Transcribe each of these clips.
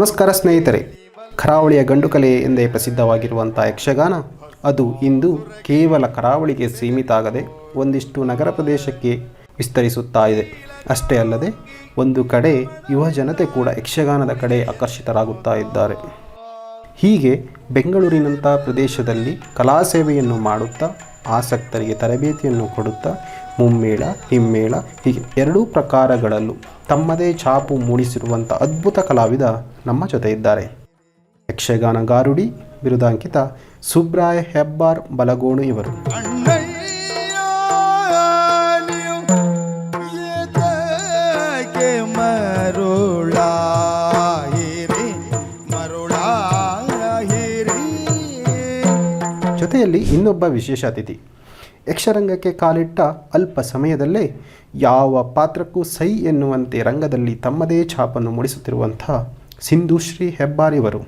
ನಮಸ್ಕಾರ ಸ್ನೇಹಿತರೆ, ಕರಾವಳಿಯ ಗಂಡುಕಲೆ ಎಂದೇ ಪ್ರಸಿದ್ಧವಾಗಿರುವಂಥ ಯಕ್ಷಗಾನ, ಅದು ಇಂದು ಕೇವಲ ಕರಾವಳಿಗೆ ಸೀಮಿತ ಆಗದೆ ಒಂದಿಷ್ಟು ನಗರ ಪ್ರದೇಶಕ್ಕೆ ವಿಸ್ತರಿಸುತ್ತಾ ಇದೆ. ಅಷ್ಟೇ ಅಲ್ಲದೆ, ಒಂದು ಕಡೆ ಯುವ ಜನತೆ ಕೂಡ ಯಕ್ಷಗಾನದ ಕಡೆ ಆಕರ್ಷಿತರಾಗುತ್ತಾ ಇದ್ದಾರೆ. ಹೀಗೆ ಬೆಂಗಳೂರಿನಂಥ ಪ್ರದೇಶದಲ್ಲಿ ಕಲಾ ಸೇವೆಯನ್ನು ಮಾಡುತ್ತಾ, ಆಸಕ್ತರಿಗೆ ತರಬೇತಿಯನ್ನು ಕೊಡುತ್ತಾ, ಮುಮ್ಮೇಳ, ಹಿಮ್ಮೇಳ ಹೀಗೆ ಎರಡೂ ಪ್ರಕಾರಗಳಲ್ಲೂ ತಮ್ಮದೇ ಛಾಪು ಮೂಡಿಸಿರುವಂಥ ಅದ್ಭುತ ಕಲಾವಿದ ನಮ್ಮ ಜೊತೆ ಇದ್ದಾರೆ ಯಕ್ಷಗಾನ ಗಾರುಡಿ ಬಿರುದಾಂಕಿತ ಸುಬ್ರಾಯ ಹೆಬ್ಬಾರ್ ಬಲಗೋಣು ಇವರು. ಜೊತೆಯಲ್ಲಿ ಇನ್ನೊಬ್ಬ ವಿಶೇಷ ಅತಿಥಿ. ಯಕ್ಷರಂಗಕ್ಕೆ ಕಾಲಿಟ್ಟ ಅಲ್ಪ ಸಮಯದಲ್ಲೇ ಯಾವ ಪಾತ್ರಕ್ಕೂ ಸೈ ಎನ್ನುವಂತೆ ರಂಗದಲ್ಲಿ ತಮ್ಮದೇ ಛಾಪನ್ನು ಮೂಡಿಸುತ್ತಿರುವಂಥ ಸಿಂಧುಶ್ರೀ ಹೆಬ್ಬಾರಿವರು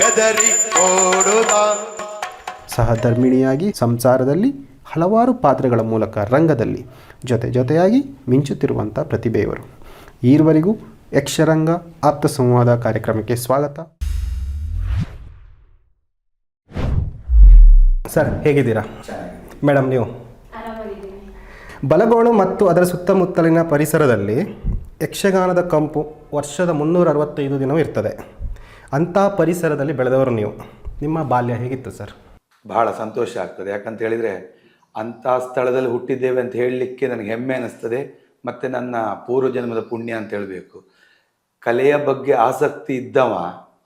ಕದರಿ ಓಡುತ್ತ. ಸಹಧರ್ಮಿಣಿಯಾಗಿ ಸಂಸಾರದಲ್ಲಿ ಹಲವಾರು ಪಾತ್ರಗಳ ಮೂಲಕ ರಂಗದಲ್ಲಿ ಜೊತೆ ಜೊತೆಯಾಗಿ ಮಿಂಚುತ್ತಿರುವಂಥ ಪ್ರತಿಭೆಯವರು. ಈವರೆಗೂ ಯಕ್ಷರಂಗ ಆಪ್ತ ಸಂವಾದ ಕಾರ್ಯಕ್ರಮಕ್ಕೆ ಸ್ವಾಗತ. ಸರ್ ಹೇಗಿದ್ದೀರಾ? ಮೇಡಮ್ ನೀವು? ಬಲಗೋಳು ಮತ್ತು ಅದರ ಸುತ್ತಮುತ್ತಲಿನ ಪರಿಸರದಲ್ಲಿ ಯಕ್ಷಗಾನದ ಕಂಪು ವರ್ಷದ ಮುನ್ನೂರ ಅರವತ್ತೈದು ದಿನವೂ ಇರ್ತದೆ. ಅಂಥ ಪರಿಸರದಲ್ಲಿ ಬೆಳೆದವರು ನೀವು. ನಿಮ್ಮ ಬಾಲ್ಯ ಹೇಗಿತ್ತು ಸರ್? ಬಹಳ ಸಂತೋಷ ಆಗ್ತದೆ. ಯಾಕಂತ ಹೇಳಿದರೆ ಅಂಥ ಸ್ಥಳದಲ್ಲಿ ಹುಟ್ಟಿದ್ದೇವೆ ಅಂತ ಹೇಳಲಿಕ್ಕೆ ನನಗೆ ಹೆಮ್ಮೆ ಅನ್ನಿಸ್ತದೆ ಮತ್ತು ನನ್ನ ಪೂರ್ವಜನ್ಮದ ಪುಣ್ಯ ಅಂತ ಹೇಳಬೇಕು. ಕಲೆಯ ಬಗ್ಗೆ ಆಸಕ್ತಿ ಇದ್ದವ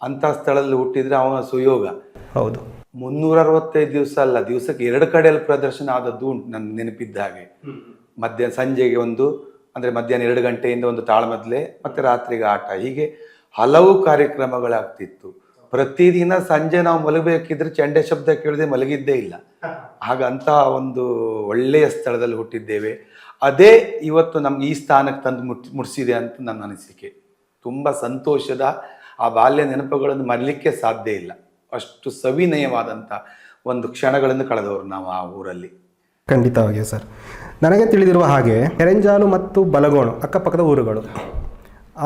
ಅಂಥ ಸ್ಥಳದಲ್ಲಿ ಹುಟ್ಟಿದರೆ ಅವನ ಸುಯೋಗ. ಹೌದು. ಮುನ್ನೂರ ಅರವತ್ತೈದು ದಿವಸ ಅಲ್ಲ ದಿವಸಕ್ಕೆ ಎರಡು ಕಡೆಯಲ್ಲಿ ಪ್ರದರ್ಶನ ಆದದ್ದು ಉಂಟು ನನ್ನ ನೆನಪಿದ್ದ ಹಾಗೆ. ಮಧ್ಯಾಹ್ನ ಸಂಜೆಗೆ ಒಂದು ಅಂದರೆ ಮಧ್ಯಾಹ್ನ ಎರಡು ಗಂಟೆಯಿಂದ ಒಂದು ತಾಳಮದ್ಲೆ ಮತ್ತು ರಾತ್ರಿಗೆ ಆಟ. ಹೀಗೆ ಹಲವು ಕಾರ್ಯಕ್ರಮಗಳಾಗ್ತಿತ್ತು. ಪ್ರತಿದಿನ ಸಂಜೆ ನಾವು ಮಲಗಬೇಕಿದ್ರೆ ಚಂಡೆ ಶಬ್ದ ಕೇಳದೆ ಮಲಗಿದ್ದೇ ಇಲ್ಲ. ಹಾಗಂತ ಒಂದು ಒಳ್ಳೆಯ ಸ್ಥಳದಲ್ಲಿ ಹುಟ್ಟಿದ್ದೇವೆ. ಅದೇ ಇವತ್ತು ನಮ್ಗೆ ಈ ಸ್ಥಾನಕ್ಕೆ ತಂದು ಮುಟ್ ಮುಟ್ಸಿದೆ ಅಂತ ನನ್ನ ಅನಿಸಿಕೆ. ತುಂಬ ಸಂತೋಷದ ಆ ಬಾಲ್ಯ ನೆನಪುಗಳನ್ನು ಮರಲಿಕ್ಕೆ ಸಾಧ್ಯ ಇಲ್ಲ. ಅಷ್ಟು ಸವಿನಯವಾದಂಥ ಒಂದು ಕ್ಷಣಗಳನ್ನು ಕಳೆದವರು ನಾವು ಆ ಊರಲ್ಲಿ. ಖಂಡಿತವಾಗಿಯೂ ಸರ್. ನನಗೆ ತಿಳಿದಿರುವ ಹಾಗೆ ಹೆರೆಂಜಾಲು ಮತ್ತು ಬಲಗೋಣು ಅಕ್ಕಪಕ್ಕದ ಊರುಗಳು.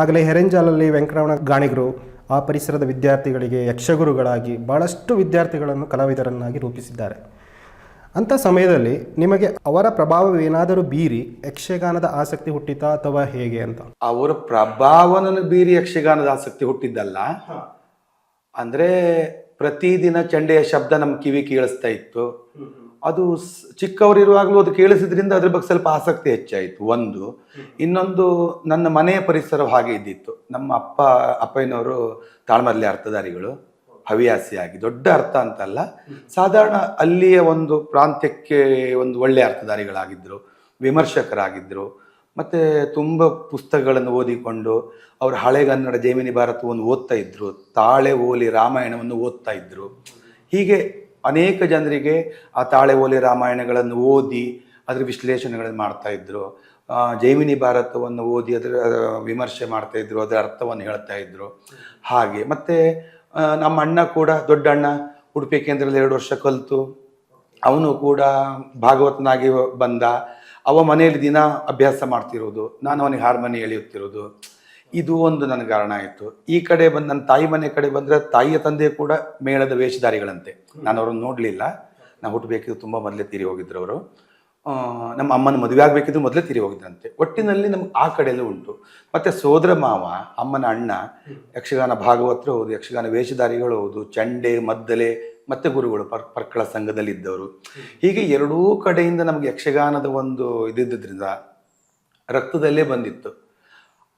ಆಗಲೇ ಹೆರೆಂಜಾಲಲ್ಲಿ ವೆಂಕಟರಮಣ ಗಾಣಿಗರು ಆ ಪರಿಸರದ ವಿದ್ಯಾರ್ಥಿಗಳಿಗೆ ಯಕ್ಷಗುರುಗಳಾಗಿ ಭಾಳಷ್ಟು ವಿದ್ಯಾರ್ಥಿಗಳನ್ನು ಕಲಾವಿದರನ್ನಾಗಿ ರೂಪಿಸಿದ್ದಾರೆ. ಅಂಥ ಸಮಯದಲ್ಲಿ ನಿಮಗೆ ಅವರ ಪ್ರಭಾವವೇನಾದರೂ ಬೀರಿ ಯಕ್ಷಗಾನದ ಆಸಕ್ತಿ ಹುಟ್ಟಿತಾ ಅಥವಾ ಹೇಗೆ ಅಂತ? ಅವರ ಪ್ರಭಾವನ ಬೀರಿ ಯಕ್ಷಗಾನದ ಆಸಕ್ತಿ ಹುಟ್ಟಿದ್ದಲ್ಲ. ಅಂದರೆ ಪ್ರತಿದಿನ ಚಂಡೆಯ ಶಬ್ದ ನಮ್ಮ ಕಿವಿ ಕೇಳಿಸ್ತಾ ಇತ್ತು. ಅದು ಚಿಕ್ಕವರಿರುವಾಗಲೂ ಅದು ಕೇಳಿಸಿದ್ರಿಂದ ಅದ್ರ ಬಗ್ಗೆ ಸ್ವಲ್ಪ ಆಸಕ್ತಿ ಹೆಚ್ಚಾಯಿತು. ಒಂದು, ಇನ್ನೊಂದು ನನ್ನ ಮನೆಯ ಪರಿಸರ ಹಾಗೆ ಇದ್ದಿತ್ತು. ನಮ್ಮ ಅಪ್ಪ, ಅಪ್ಪಯ್ಯನವರು ತಾಳ್ಮರ್ಲಿ ಅರ್ಥಧಾರಿಗಳು, ಹವ್ಯಾಸಿಯಾಗಿ, ದೊಡ್ಡ ಅರ್ಥ ಅಂತಲ್ಲ. ಸಾಧಾರಣ ಅಲ್ಲಿಯ ಒಂದು ಪ್ರಾಂತ್ಯಕ್ಕೆ ಒಂದು ಒಳ್ಳೆಯ ಅರ್ಥಧಾರಿಗಳಾಗಿದ್ದರು ವಿಮರ್ಶಕರಾಗಿದ್ದರು ಮತ್ತು ತುಂಬ ಪುಸ್ತಕಗಳನ್ನು ಓದಿಕೊಂಡು ಅವರು ಹಳೆಗನ್ನಡ ಜೈಮಿನಿ ಭಾರತವನ್ನು ಓದ್ತಾ ಇದ್ದರು ತಾಳೆ ಓಲಿ ರಾಮಾಯಣವನ್ನು ಓದ್ತಾ ಇದ್ದರು ಹೀಗೆ ಅನೇಕ ಜನರಿಗೆ ಆ ತಾಳೆ ಓಲೆ ರಾಮಾಯಣಗಳನ್ನು ಓದಿ ಅದರ ವಿಶ್ಲೇಷಣೆಗಳನ್ನು ಮಾಡ್ತಾ ಇದ್ರು. ಆ, ಜೈಮಿನಿ ಭಾರತವನ್ನು ಓದಿ ಅದರ ವಿಮರ್ಶೆ ಮಾಡ್ತಾ ಇದ್ರು ಅದರ ಅರ್ಥವನ್ನು ಹೇಳ್ತಾ ಇದ್ರು. ಹಾಗೆ. ಮತ್ತೆ ನಮ್ಮ ಅಣ್ಣ ಕೂಡ ದೊಡ್ಡ ಅಣ್ಣ ಉಡುಪಿ ಕೇಂದ್ರದಲ್ಲಿ ಎರಡು ವರ್ಷ ಕಲಿತು. ಅವನು ಕೂಡ ಭಾಗವತನಾಗಿ ಬಂದ. ಅವ ಮನೆಯಲ್ಲಿ ದಿನ ಅಭ್ಯಾಸ ಮಾಡ್ತಿರೋದು. ನಾನು ಅವನಿಗೆ ಹಾರ್ಮೋನಿ ಎಳೆಯುತ್ತಿರೋದು. ಇದು ಒಂದು ನನ್ನ ಕಾರಣ ಆಯಿತು. ಈ ಕಡೆ ಬಂದು ನನ್ನ ತಾಯಿ ಮನೆ ಕಡೆ ಬಂದರೆ ತಾಯಿಯ ತಂದೆ ಕೂಡ ಮೇಳದ ವೇಷಧಾರಿಗಳಂತೆ. ನಾನು ಅವ್ರನ್ನ ನೋಡಲಿಲ್ಲ. ನಾನು ಹುಟ್ಟಬೇಕಿದ್ದು ತುಂಬ ಮೊದಲೇ ತೀರಿ ಹೋಗಿದ್ರು ಅವರು. ನಮ್ಮ ಅಮ್ಮನ ಮದುವೆ ಆಗಬೇಕಿದ್ರು ಮೊದಲೇ ತೀರಿ ಹೋಗಿದ್ರಂತೆ. ಒಟ್ಟಿನಲ್ಲಿ ನಮ್ಗೆ ಆ ಕಡೆಯಲ್ಲೂ ಉಂಟು. ಮತ್ತು ಸೋದರ ಮಾವ, ಅಮ್ಮನ ಅಣ್ಣ, ಯಕ್ಷಗಾನ ಭಾಗವತರು ಹೌದು ಯಕ್ಷಗಾನ ವೇಷಧಾರಿಗಳು ಹೌದು ಚಂಡೆ, ಮದ್ದಲೆ, ಮತ್ತು ಗುರುಗಳು, ಪರ್, ಪರ್ಕಳ ಸಂಘದಲ್ಲಿ ಇದ್ದವರು. ಹೀಗೆ ಎರಡೂ ಕಡೆಯಿಂದ ನಮಗೆ ಯಕ್ಷಗಾನದ ಒಂದು ಇದ್ದಿದ್ದರಿಂದ ರಕ್ತದಲ್ಲೇ ಬಂದಿತ್ತು.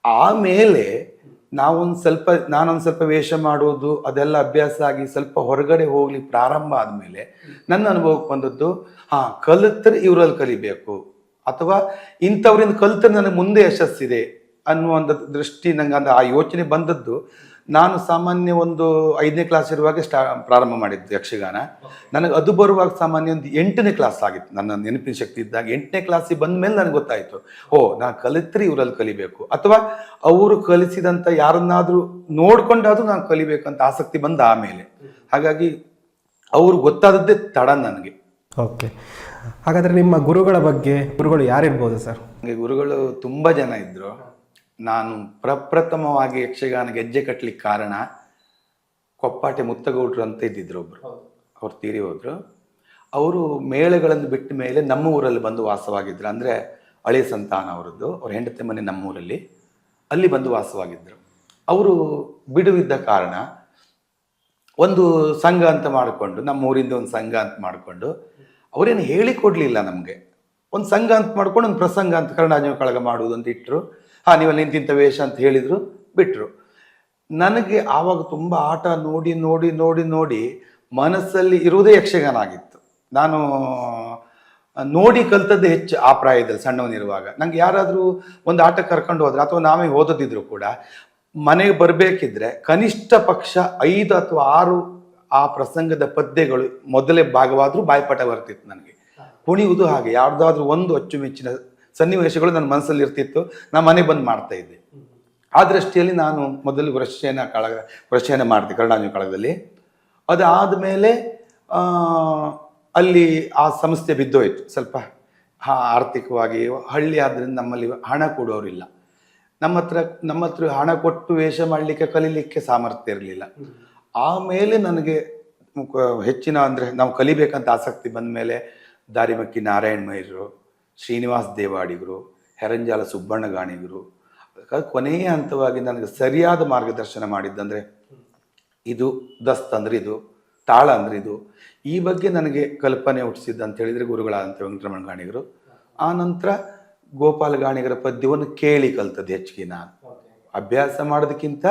ಆಮೇಲೆ ನಾವೊಂದು ಸ್ವಲ್ಪ, ನಾನೊಂದು ಸ್ವಲ್ಪ ವೇಷ ಮಾಡೋದು, ಅದೆಲ್ಲ ಅಭ್ಯಾಸ ಆಗಿ ಸ್ವಲ್ಪ ಹೊರಗಡೆ ಹೋಗ್ಲಿ ಪ್ರಾರಂಭ ಆದಮೇಲೆ ನನ್ನ ಅನುಭವಕ್ಕೆ ಬಂದದ್ದು, ಹಾ, ಕಲಿತ್ರೆ ಇವರಲ್ಲಿ ಕಲಿಬೇಕು. ಅಥವಾ ಇಂಥವ್ರಿಂದ ಕಲಿತ್ರೆ ನನಗೆ ಮುಂದೆ ಯಶಸ್ಸಿದೆ ಅನ್ನುವ ಒಂದು ದೃಷ್ಟಿ ನಂಗೆ ಅಂದ್ರೆ ಆ ಯೋಚನೆ ಬಂದದ್ದು. ನಾನು ಸಾಮಾನ್ಯ ಒಂದು ಐದನೇ ಕ್ಲಾಸ್ ಇರುವಾಗ ಸ್ಟಾ ಪ್ರಾರಂಭ ಮಾಡಿದ್ದು ಯಕ್ಷಗಾನ. ನನಗೆ ಅದು ಬರುವಾಗ ಸಾಮಾನ್ಯ ಒಂದು ಎಂಟನೇ ಕ್ಲಾಸ್ ಆಗಿತ್ತು. ನನ್ನ ನೆನಪಿನ ಶಕ್ತಿ ಇದ್ದಾಗ ಎಂಟನೇ ಕ್ಲಾಸಿಗೆ ಬಂದ ಮೇಲೆ ನನಗೆ ಗೊತ್ತಾಯಿತು. ಓ ನಾನು ಕಲಿತ್ರಿ ಇವರಲ್ಲಿ ಕಲಿಬೇಕು. ಅಥವಾ ಅವರು ಕಲಿಸಿದಂಥ ಯಾರನ್ನಾದರೂ ನೋಡ್ಕೊಂಡಾದರೂ ನಾನು ಕಲಿಬೇಕಂತ ಆಸಕ್ತಿ ಬಂದ ಆಮೇಲೆ. ಹಾಗಾಗಿ ಅವರು ಗೊತ್ತಾದದ್ದೇ ತಡ ನನಗೆ. ಓಕೆ. ಹಾಗಾದರೆ ನಿಮ್ಮ ಗುರುಗಳ ಬಗ್ಗೆ ಗುರುಗಳು ಯಾರಿರ್ಬೋದು ಸರ್? ನನಗೆ ಗುರುಗಳು ತುಂಬ ಜನ ಇದ್ದರು ನಾನು ಪ್ರಪ್ರಥಮವಾಗಿ ಯಕ್ಷಗಾನ ಗೆಜ್ಜೆ ಕಟ್ಟಲಿಕ್ಕೆ ಕಾರಣ ಕೊಪ್ಪಾಟೆ ಮುತ್ತಗೌಡ್ರು ಅಂತ ಇದ್ದಿದ್ರು ಒಬ್ರು. ಅವ್ರು ತೀರಿ ಹೋದ್ರು. ಅವರು ಮೇಳಗಳನ್ನು ಬಿಟ್ಟ ಮೇಲೆ ನಮ್ಮ ಊರಲ್ಲಿ ಬಂದು ವಾಸವಾಗಿದ್ರು. ಅಂದರೆ ಹಳೆಯ ಸಂತಾನ ಅವರದ್ದು. ಅವ್ರ ಹೆಂಡತಿ ಮನೆ ನಮ್ಮೂರಲ್ಲಿ ಅಲ್ಲಿ ಬಂದು ವಾಸವಾಗಿದ್ದರು ಅವರು ಬಿಡುವಿದ್ದ ಕಾರಣ ಒಂದು ಸಂಘ ಅಂತ ಮಾಡಿಕೊಂಡು ನಮ್ಮ ಊರಿಂದ ಒಂದು ಸಂಘ ಅಂತ ಮಾಡಿಕೊಂಡು ಅವರೇನು ಹೇಳಿಕೊಡ್ಲಿಲ್ಲ ನಮಗೆ. ಒಂದು ಸಂಘ ಅಂತ ಮಾಡ್ಕೊಂಡು ಒಂದು ಪ್ರಸಂಗ ಅಂತ ಕರ್ಣಾಜನ ಕಳಗ ಮಾಡುವುದು ಅಂತ ಇಟ್ಟರು ಹಾಂ, ನೀವಲ್ಲಿ ಇಂತಿಂಥ ವೇಷ ಅಂತ ಹೇಳಿದರು ಬಿಟ್ಟರು ನನಗೆ ಆವಾಗ ತುಂಬ ಆಟ ನೋಡಿ ನೋಡಿ ನೋಡಿ ನೋಡಿ ಮನಸ್ಸಲ್ಲಿ ಇರುವುದೇ ಯಕ್ಷಗಾನ ಆಗಿತ್ತು. ನಾನು ನೋಡಿ ಕಲ್ತದ್ದು ಹೆಚ್ಚು ಆ ಪ್ರಾಯದಲ್ಲಿ ಸಣ್ಣವನಿರುವಾಗ ನಂಗೆ ಯಾರಾದರೂ ಒಂದು ಆಟ ಕರ್ಕೊಂಡು ಹೋದ್ರೆ, ಅಥವಾ ನಾವೇ ಓದೋದಿದ್ರು ಕೂಡ, ಮನೆಗೆ ಬರಬೇಕಿದ್ರೆ ಕನಿಷ್ಠ ಪಕ್ಷ ಐದು ಅಥವಾ ಆರು ಆ ಪ್ರಸಂಗದ ಪದ್ಯಗಳು ಮೊದಲೇ ಭಾಗವಾದರೂ ಬಾಯ್ಪಾಠ ಬರ್ತಿತ್ತು ನನಗೆ. ಕುಣಿಯುವುದು ಹಾಗೆ, ಯಾರ್ದಾದ್ರೂ ಒಂದು ಅಚ್ಚುಮೆಚ್ಚಿನ ಸನ್ನಿವೇಶಗಳು ನನ್ನ ಮನಸ್ಸಲ್ಲಿ ಇರ್ತಿತ್ತು. ನಾನು ಮನೆ ಬಂದು ಮಾಡ್ತಾ ಇದ್ದೆ. ಆ ದೃಷ್ಟಿಯಲ್ಲಿ ನಾನು ಮೊದಲು ವೃಷಯನ ಕಳಗ ವೃಷಯನ ಮಾಡಿದೆ ಕರುಣಾಂಜನ ಕಾಳಗದಲ್ಲಿ. ಅದಾದ ಮೇಲೆ ಅಲ್ಲಿ ಆ ಸಂಸ್ಥೆ ಬಿದ್ದೋಯ್ತು. ಸ್ವಲ್ಪ ಆರ್ಥಿಕವಾಗಿ ಹಳ್ಳಿ ಆದ್ದರಿಂದ ನಮ್ಮಲ್ಲಿ ಹಣ ಕೊಡೋರಿಲ್ಲ. ನಮ್ಮ ಹತ್ರ ನಮ್ಮ ಹತ್ರ ಹಣ ಕೊಟ್ಟು ವೇಷ ಮಾಡಲಿಕ್ಕೆ, ಕಲೀಲಿಕ್ಕೆ ಸಾಮರ್ಥ್ಯ ಇರಲಿಲ್ಲ. ಆಮೇಲೆ ನನಗೆ ಹೆಚ್ಚಿನ ಅಂದರೆ ನಾವು ಕಲಿಬೇಕಂತ ಆಸಕ್ತಿ ಬಂದ ಮೇಲೆ ದಾರಿಮಕ್ಕಿ ನಾರಾಯಣ ಮೈರು ಶ್ರೀನಿವಾಸ್ ದೇವಾಡಿಗರು ಹೆರಂಜಾಲ ಸುಬ್ಬಣ್ಣ ಗಾಣಿಗರು ಕೊನೆಯ ಹಂತವಾಗಿ ನನಗೆ ಸರಿಯಾದ ಮಾರ್ಗದರ್ಶನ ಮಾಡಿದ್ದಂದರೆ ಇದು ದಸ್ತ್ ಅಂದ್ರೆ ಇದು ತಾಳ ಅಂದ್ರೆ ಇದು. ಈ ಬಗ್ಗೆ ನನಗೆ ಕಲ್ಪನೆ ಹುಟ್ಟಿಸಿದ್ದು ಅಂತ ಹೇಳಿದರೆ ಗುರುಗಳಾದಂಥ ವೆಂಕಟರಮಣ ಗಾಣಿಗರು. ಆ ನಂತರ ಗೋಪಾಲ ಗಾಣಿಗರ ಪದ್ಯವನ್ನು ಕೇಳಿ ಕಲ್ತದ್ದು ಹೆಚ್ಚಿಗೆ ನಾನು. ಅಭ್ಯಾಸ ಮಾಡೋದಕ್ಕಿಂತ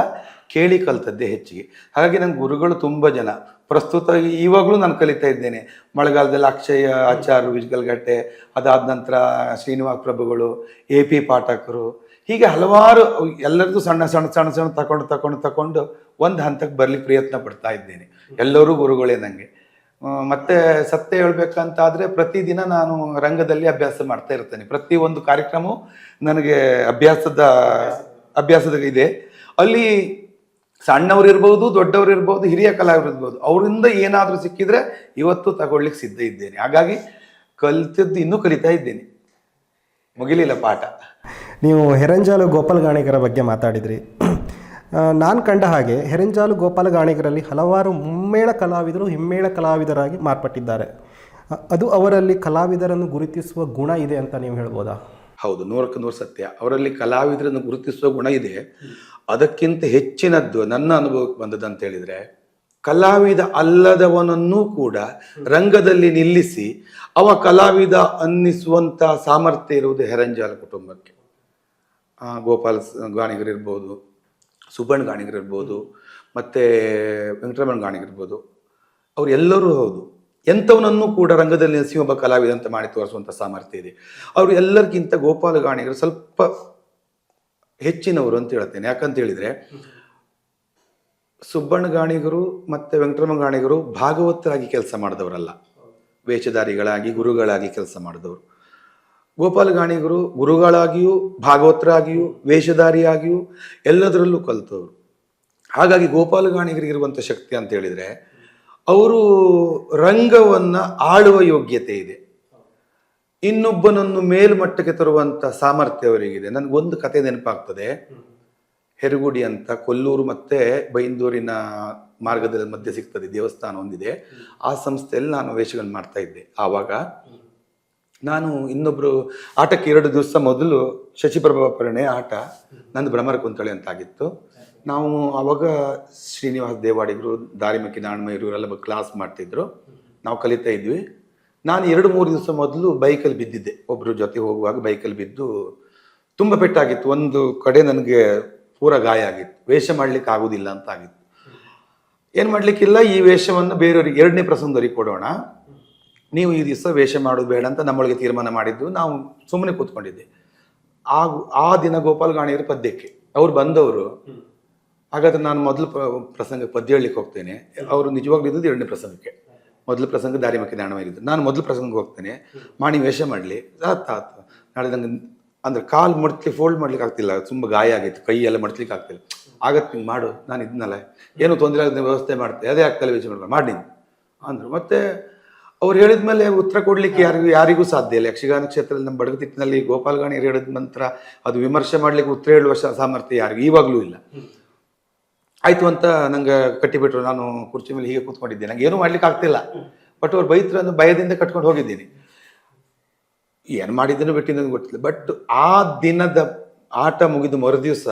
ಕೇಳಿ ಕಲ್ತದ್ದೇ ಹೆಚ್ಚಿಗೆ. ಹಾಗಾಗಿ ನನ್ನ ಗುರುಗಳು ತುಂಬ ಜನ. ಪ್ರಸ್ತುತ ಇವಾಗಲೂ ನಾನು ಕಲಿತಾ ಇದ್ದೇನೆ. ಮಳೆಗಾಲದಲ್ಲಿ ಅಕ್ಷಯ ಆಚಾರ್ಯ ವಿಜ್ಗಲ್ಗಟ್ಟೆ ಅದಾದ ನಂತರ ಶ್ರೀನಿವಾಸ ಪ್ರಭುಗಳು, ಎ ಪಿ ಪಾಠಕರು, ಹೀಗೆ ಹಲವಾರು ಎಲ್ಲರಿಗೂ ಸಣ್ಣ ಸಣ್ಣ ಸಣ್ಣ ಸಣ್ಣ ತಗೊಂಡು ತಕೊಂಡು ತಗೊಂಡು ಒಂದು ಹಂತಕ್ಕೆ ಬರಲಿಕ್ಕೆ ಪ್ರಯತ್ನ ಪಡ್ತಾ ಇದ್ದೇನೆ. ಎಲ್ಲರೂ ಗುರುಗಳೇ ನನಗೆ ಮತ್ತೆ ಸತ್ಯ ಹೇಳಬೇಕಂತಾದರೆ ಪ್ರತಿದಿನ ನಾನು ರಂಗದಲ್ಲಿ ಅಭ್ಯಾಸ ಮಾಡ್ತಾ ಇರ್ತೇನೆ. ಪ್ರತಿ ಒಂದು ಕಾರ್ಯಕ್ರಮವು ನನಗೆ ಅಭ್ಯಾಸದ ಅಭ್ಯಾಸದ ಇದೆ. ಅಲ್ಲಿ ಸಣ್ಣವ್ರು ಇರ್ಬೋದು ದೊಡ್ಡವ್ರು ಇರ್ಬೋದು ಹಿರಿಯ ಕಲಾವಿದರು ಇರ್ಬೋದು ಅವರಿಂದ ಏನಾದರೂ ಸಿಕ್ಕಿದ್ರೆ ಇವತ್ತು ತಗೊಳ್ಳಿಕ್ಕೆ ಸಿದ್ಧ ಇದ್ದೇನೆ. ಹಾಗಾಗಿ ಕಲಿತದ್ದು ಇನ್ನೂ ಕಲಿತಾ ಇದ್ದೇನೆ. ಮುಗಿಲಿಲ್ಲ ಪಾಠ. ನೀವು ಹೆರಂಜಾಲು ಗೋಪಾಲ ಗಾಣಿಗರ ಬಗ್ಗೆ ಮಾತಾಡಿದ್ರಿ. ನಾನು ಕಂಡ ಹಾಗೆ ಹೆರಂಜಾಲು ಗೋಪಾಲ ಗಾಣಿಗರಲ್ಲಿ ಹಲವಾರು ಮುಮ್ಮೇಳ ಕಲಾವಿದರು ಹಿಮ್ಮೇಳ ಕಲಾವಿದರಾಗಿ ಮಾರ್ಪಟ್ಟಿದ್ದಾರೆ. ಅದು ಅವರಲ್ಲಿ ಕಲಾವಿದರನ್ನು ಗುರುತಿಸುವ ಗುಣ ಇದೆ ಅಂತ ನೀವು ಹೇಳ್ಬೋದಾ? ಹೌದು ನೂರಕ್ಕೆ ನೂರು ಸತ್ಯ. ಅವರಲ್ಲಿ ಕಲಾವಿದರನ್ನು ಗುರುತಿಸುವ ಗುಣ ಇದೆ. ಅದಕ್ಕಿಂತ ಹೆಚ್ಚಿನದ್ದು ನನ್ನ ಅನುಭವಕ್ಕೆ ಬಂದದ್ದು ಅಂತ ಹೇಳಿದ್ರೆ, ಕಲಾವಿದ ಅಲ್ಲದವನನ್ನೂ ಕೂಡ ರಂಗದಲ್ಲಿ ನಿಲ್ಲಿಸಿ ಅವ ಕಲಾವಿದ ಅನ್ನಿಸುವಂತ ಸಾಮರ್ಥ್ಯ ಇರುವುದು ಹೆರಂಜಾಲ ಕುಟುಂಬಕ್ಕೆ. ಗೋಪಾಲ್ ಗಾಣಿಗರಿರ್ಬೋದು ಸುಬ್ಬಣ್ಣ ಗಾಣಿಗರಿರ್ಬೋದು ಮತ್ತು ವೆಂಕಟರಮಣ ಗಾಣಿಗರಿರ್ಬೋದು ಅವ್ರು ಎಲ್ಲರೂ ಹೌದು. ಎಂಥವನನ್ನು ಕೂಡ ರಂಗದಲ್ಲಿ ನಿಲ್ಲಿಸಿ ಒಬ್ಬ ಕಲಾವಿದ ಅಂತ ಮಾಡಿ ತೋರಿಸುವಂಥ ಸಾಮರ್ಥ್ಯ ಇದೆ. ಅವರು ಎಲ್ಲರಿಗಿಂತ ಗೋಪಾಲ ಗಾಣಿಗರು ಸ್ವಲ್ಪ ಹೆಚ್ಚಿನವರು ಅಂತ ಹೇಳ್ತೇನೆ. ಯಾಕಂತ ಹೇಳಿದ್ರೆ, ಸುಬ್ಬಣ್ಣ ಗಾಣಿಗರು ಮತ್ತು ವೆಂಕಟರಮ ಗಾಣಿಗರು ಭಾಗವತರಾಗಿ ಕೆಲಸ ಮಾಡಿದವರಲ್ಲ. ವೇಷಧಾರಿಗಳಾಗಿ, ಗುರುಗಳಾಗಿ ಕೆಲಸ ಮಾಡಿದವರು. ಗೋಪಾಲ ಗಾಣಿಗರು ಗುರುಗಳಾಗಿಯೂ, ಭಾಗವತರಾಗಿಯೂ, ವೇಷಧಾರಿಯಾಗಿಯೂ ಎಲ್ಲದರಲ್ಲೂ ಕಲಿತವರು. ಹಾಗಾಗಿ ಗೋಪಾಲ ಗಾಣಿಗರಿಗಿರುವಂಥ ಶಕ್ತಿ ಅಂತ ಹೇಳಿದರೆ, ಅವರು ರಂಗವನ್ನು ಆಳುವ ಯೋಗ್ಯತೆ ಇದೆ. ಇನ್ನೊಬ್ಬನನ್ನು ಮೇಲ್ಮಟ್ಟಕ್ಕೆ ತರುವಂಥ ಸಾಮರ್ಥ್ಯ ಅವರಿಗಿದೆ. ನನಗೊಂದು ಕತೆ ನೆನಪಾಗ್ತದೆ. ಹೆರಗುಡಿ ಅಂತ ಕೊಲ್ಲೂರು ಮತ್ತೆ ಬೈಂದೂರಿನ ಮಾರ್ಗದಲ್ಲಿ ಮಧ್ಯೆ ಸಿಗ್ತದೆ, ದೇವಸ್ಥಾನ ಒಂದಿದೆ. ಆ ಸಂಸ್ಥೆಯಲ್ಲಿ ನಾನು ವೇಷಗಳನ್ನು ಮಾಡ್ತಾ ಇದ್ದೆ. ಆವಾಗ ನಾನು ಇನ್ನೊಬ್ರು ಆಟಕ್ಕೆ ಎರಡು ದಿವಸ ಮೊದಲು ಶಶಿಪ್ರಭಾ ಪರಿಣೆ ಆಟ ನಂದು ಭ್ರಮರ ಕುಂತಳೆ ಅಂತ ಆಗಿತ್ತು ನಾವು ಆವಾಗ ಶ್ರೀನಿವಾಸ ದೇವಾಡಿಗರು, ದಾರಿಮಕ್ಕಿ ನಾಣ್ಮಯ್ಯರು ಇವರೆಲ್ಲ ಕ್ಲಾಸ್ ಮಾಡ್ತಿದ್ರು. ನಾವು ಕಲಿತಾ ಇದ್ವಿ. ನಾನು ಎರಡು ಮೂರು ದಿವಸ ಮೊದಲು ಬೈಕಲ್ಲಿ ಬಿದ್ದಿದ್ದೆ. ಒಬ್ಬರು ಜೊತೆ ಹೋಗುವಾಗ ಬೈಕಲ್ಲಿ ಬಿದ್ದು ತುಂಬ ಪೆಟ್ಟಾಗಿತ್ತು. ಒಂದು ಕಡೆ ನನಗೆ ಪೂರ ಗಾಯ ಆಗಿತ್ತು. ವೇಷ ಮಾಡ್ಲಿಕ್ಕೆ ಆಗೋದಿಲ್ಲ ಅಂತ ಆಗಿತ್ತು. ಏನು ಮಾಡಲಿಕ್ಕಿಲ್ಲ, ಈ ವೇಷವನ್ನು ಬೇರೆಯವರಿಗೆ, ಎರಡನೇ ಪ್ರಸಂಗದವರಿಗೆ ಕೊಡೋಣ. ನೀವು ಈ ದಿವಸ ವೇಷ ಮಾಡೋದು ಬೇಡ ಅಂತ ನಮ್ಮೊಳಗೆ ತೀರ್ಮಾನ ಮಾಡಿದ್ದು. ನಾವು ಸುಮ್ಮನೆ ಕೂತ್ಕೊಂಡಿದ್ದೆ. ಆ ಆ ದಿನ ಗೋಪಾಲ್ ಗಾಣಿಯವರು ಪದ್ಯಕ್ಕೆ. ಅವ್ರು ಬಂದವರು. ಹಾಗಾದ್ರೆ ನಾನು ಮೊದಲು ಪ್ರ- ಪ್ರಸಂಗ ಪದ್ಯ ಹೇಳಲಿಕ್ಕೆ ಹೋಗ್ತೇನೆ. ಅವರು ನಿಜವಾಗ್ಲೂ ಎರಡನೇ ಪ್ರಸಂಗಕ್ಕೆ. ಮೊದಲು ಪ್ರಸಂಗ ದಾರಿ ಮಕ್ಕೆ ದಾಣವಾಗಿದ್ದು ನಾನು ಮೊದಲು ಪ್ರಸಂಗಕ್ಕೆ ಹೋಗ್ತೇನೆ. ಮಾಡಿ ವೇಷ ಮಾಡಲಿ. ಆತ ಆತ. ನಾಳೆ ನಂಗೆ ಅಂದರೆ ಕಾಲು ಮಡ್ತಿ ಫೋಲ್ಡ್ ಮಾಡ್ಲಿಕ್ಕೆ ಆಗ್ತಿಲ್ಲ. ತುಂಬ ಗಾಯ ಆಗಿತ್ತು ಕೈ ಎಲ್ಲ ಮಡ್ತಲಿಕ್ಕೆ ಆಗ್ತಿಲ್ಲ. ಆಗತ್ತೆ ನೀವು ಮಾಡು. ನಾನು ಇದನ್ನಲ್ಲ ಏನು ತೊಂದರೆ ಆಗದೆ ವ್ಯವಸ್ಥೆ ಮಾಡ್ತೆ. ಅದೇ ಆಗ್ತಲ್ಲ ವೇಷ ಮಾಡಲ್ಲ ಮಾಡಿ ಅಂದರು. ಮತ್ತೆ ಅವ್ರು ಹೇಳಿದ ಮೇಲೆ ಉತ್ತರ ಕೊಡಲಿಕ್ಕೆ ಯಾರಿಗೂ ಯಾರಿಗೂ ಸಾಧ್ಯ ಇಲ್ಲ. ಯಕ್ಷಗಾನ ಕ್ಷೇತ್ರದಲ್ಲಿ ನಮ್ಮ ಬಡಗತಿಟ್ಟಿನಲ್ಲಿ ಗಾಣಿಯರು ಹೇಳಿದ ನಂತರ ಅದು ವಿಮರ್ಶೆ ಮಾಡ್ಲಿಕ್ಕೆ ಉತ್ತರ ಹೇಳುವ ಸಾಮರ್ಥ್ಯ ಯಾರಿಗೂ ಇವಾಗಲೂ ಇಲ್ಲ. ಆಯ್ತು ಅಂತ ನಂಗೆ ಕಟ್ಟಿಬಿಟ್ರು. ನಾನು ಕುರ್ಚಿ ಮೇಲೆ ಹೀಗೆ ಕೂತ್ಕೊಂಡಿದ್ದೆ. ನಂಗೆ ಏನೂ ಮಾಡ್ಲಿಕ್ಕೆ ಆಗ್ತಿಲ್ಲ. ಬಟ್ ಅವ್ರು ಬೈತ್ರ ಅಂದ್ರೆ ಭಯದಿಂದ ಕಟ್ಕೊಂಡು ಹೋಗಿದ್ದೀನಿ. ಏನು ಮಾಡಿದ್ದೇನೋ ನನಗೆ ಗೊತ್ತಿಲ್ಲ. ಬಟ್ ಆ ದಿನದ ಆಟ ಮುಗಿದ ಮರುದಿವಸ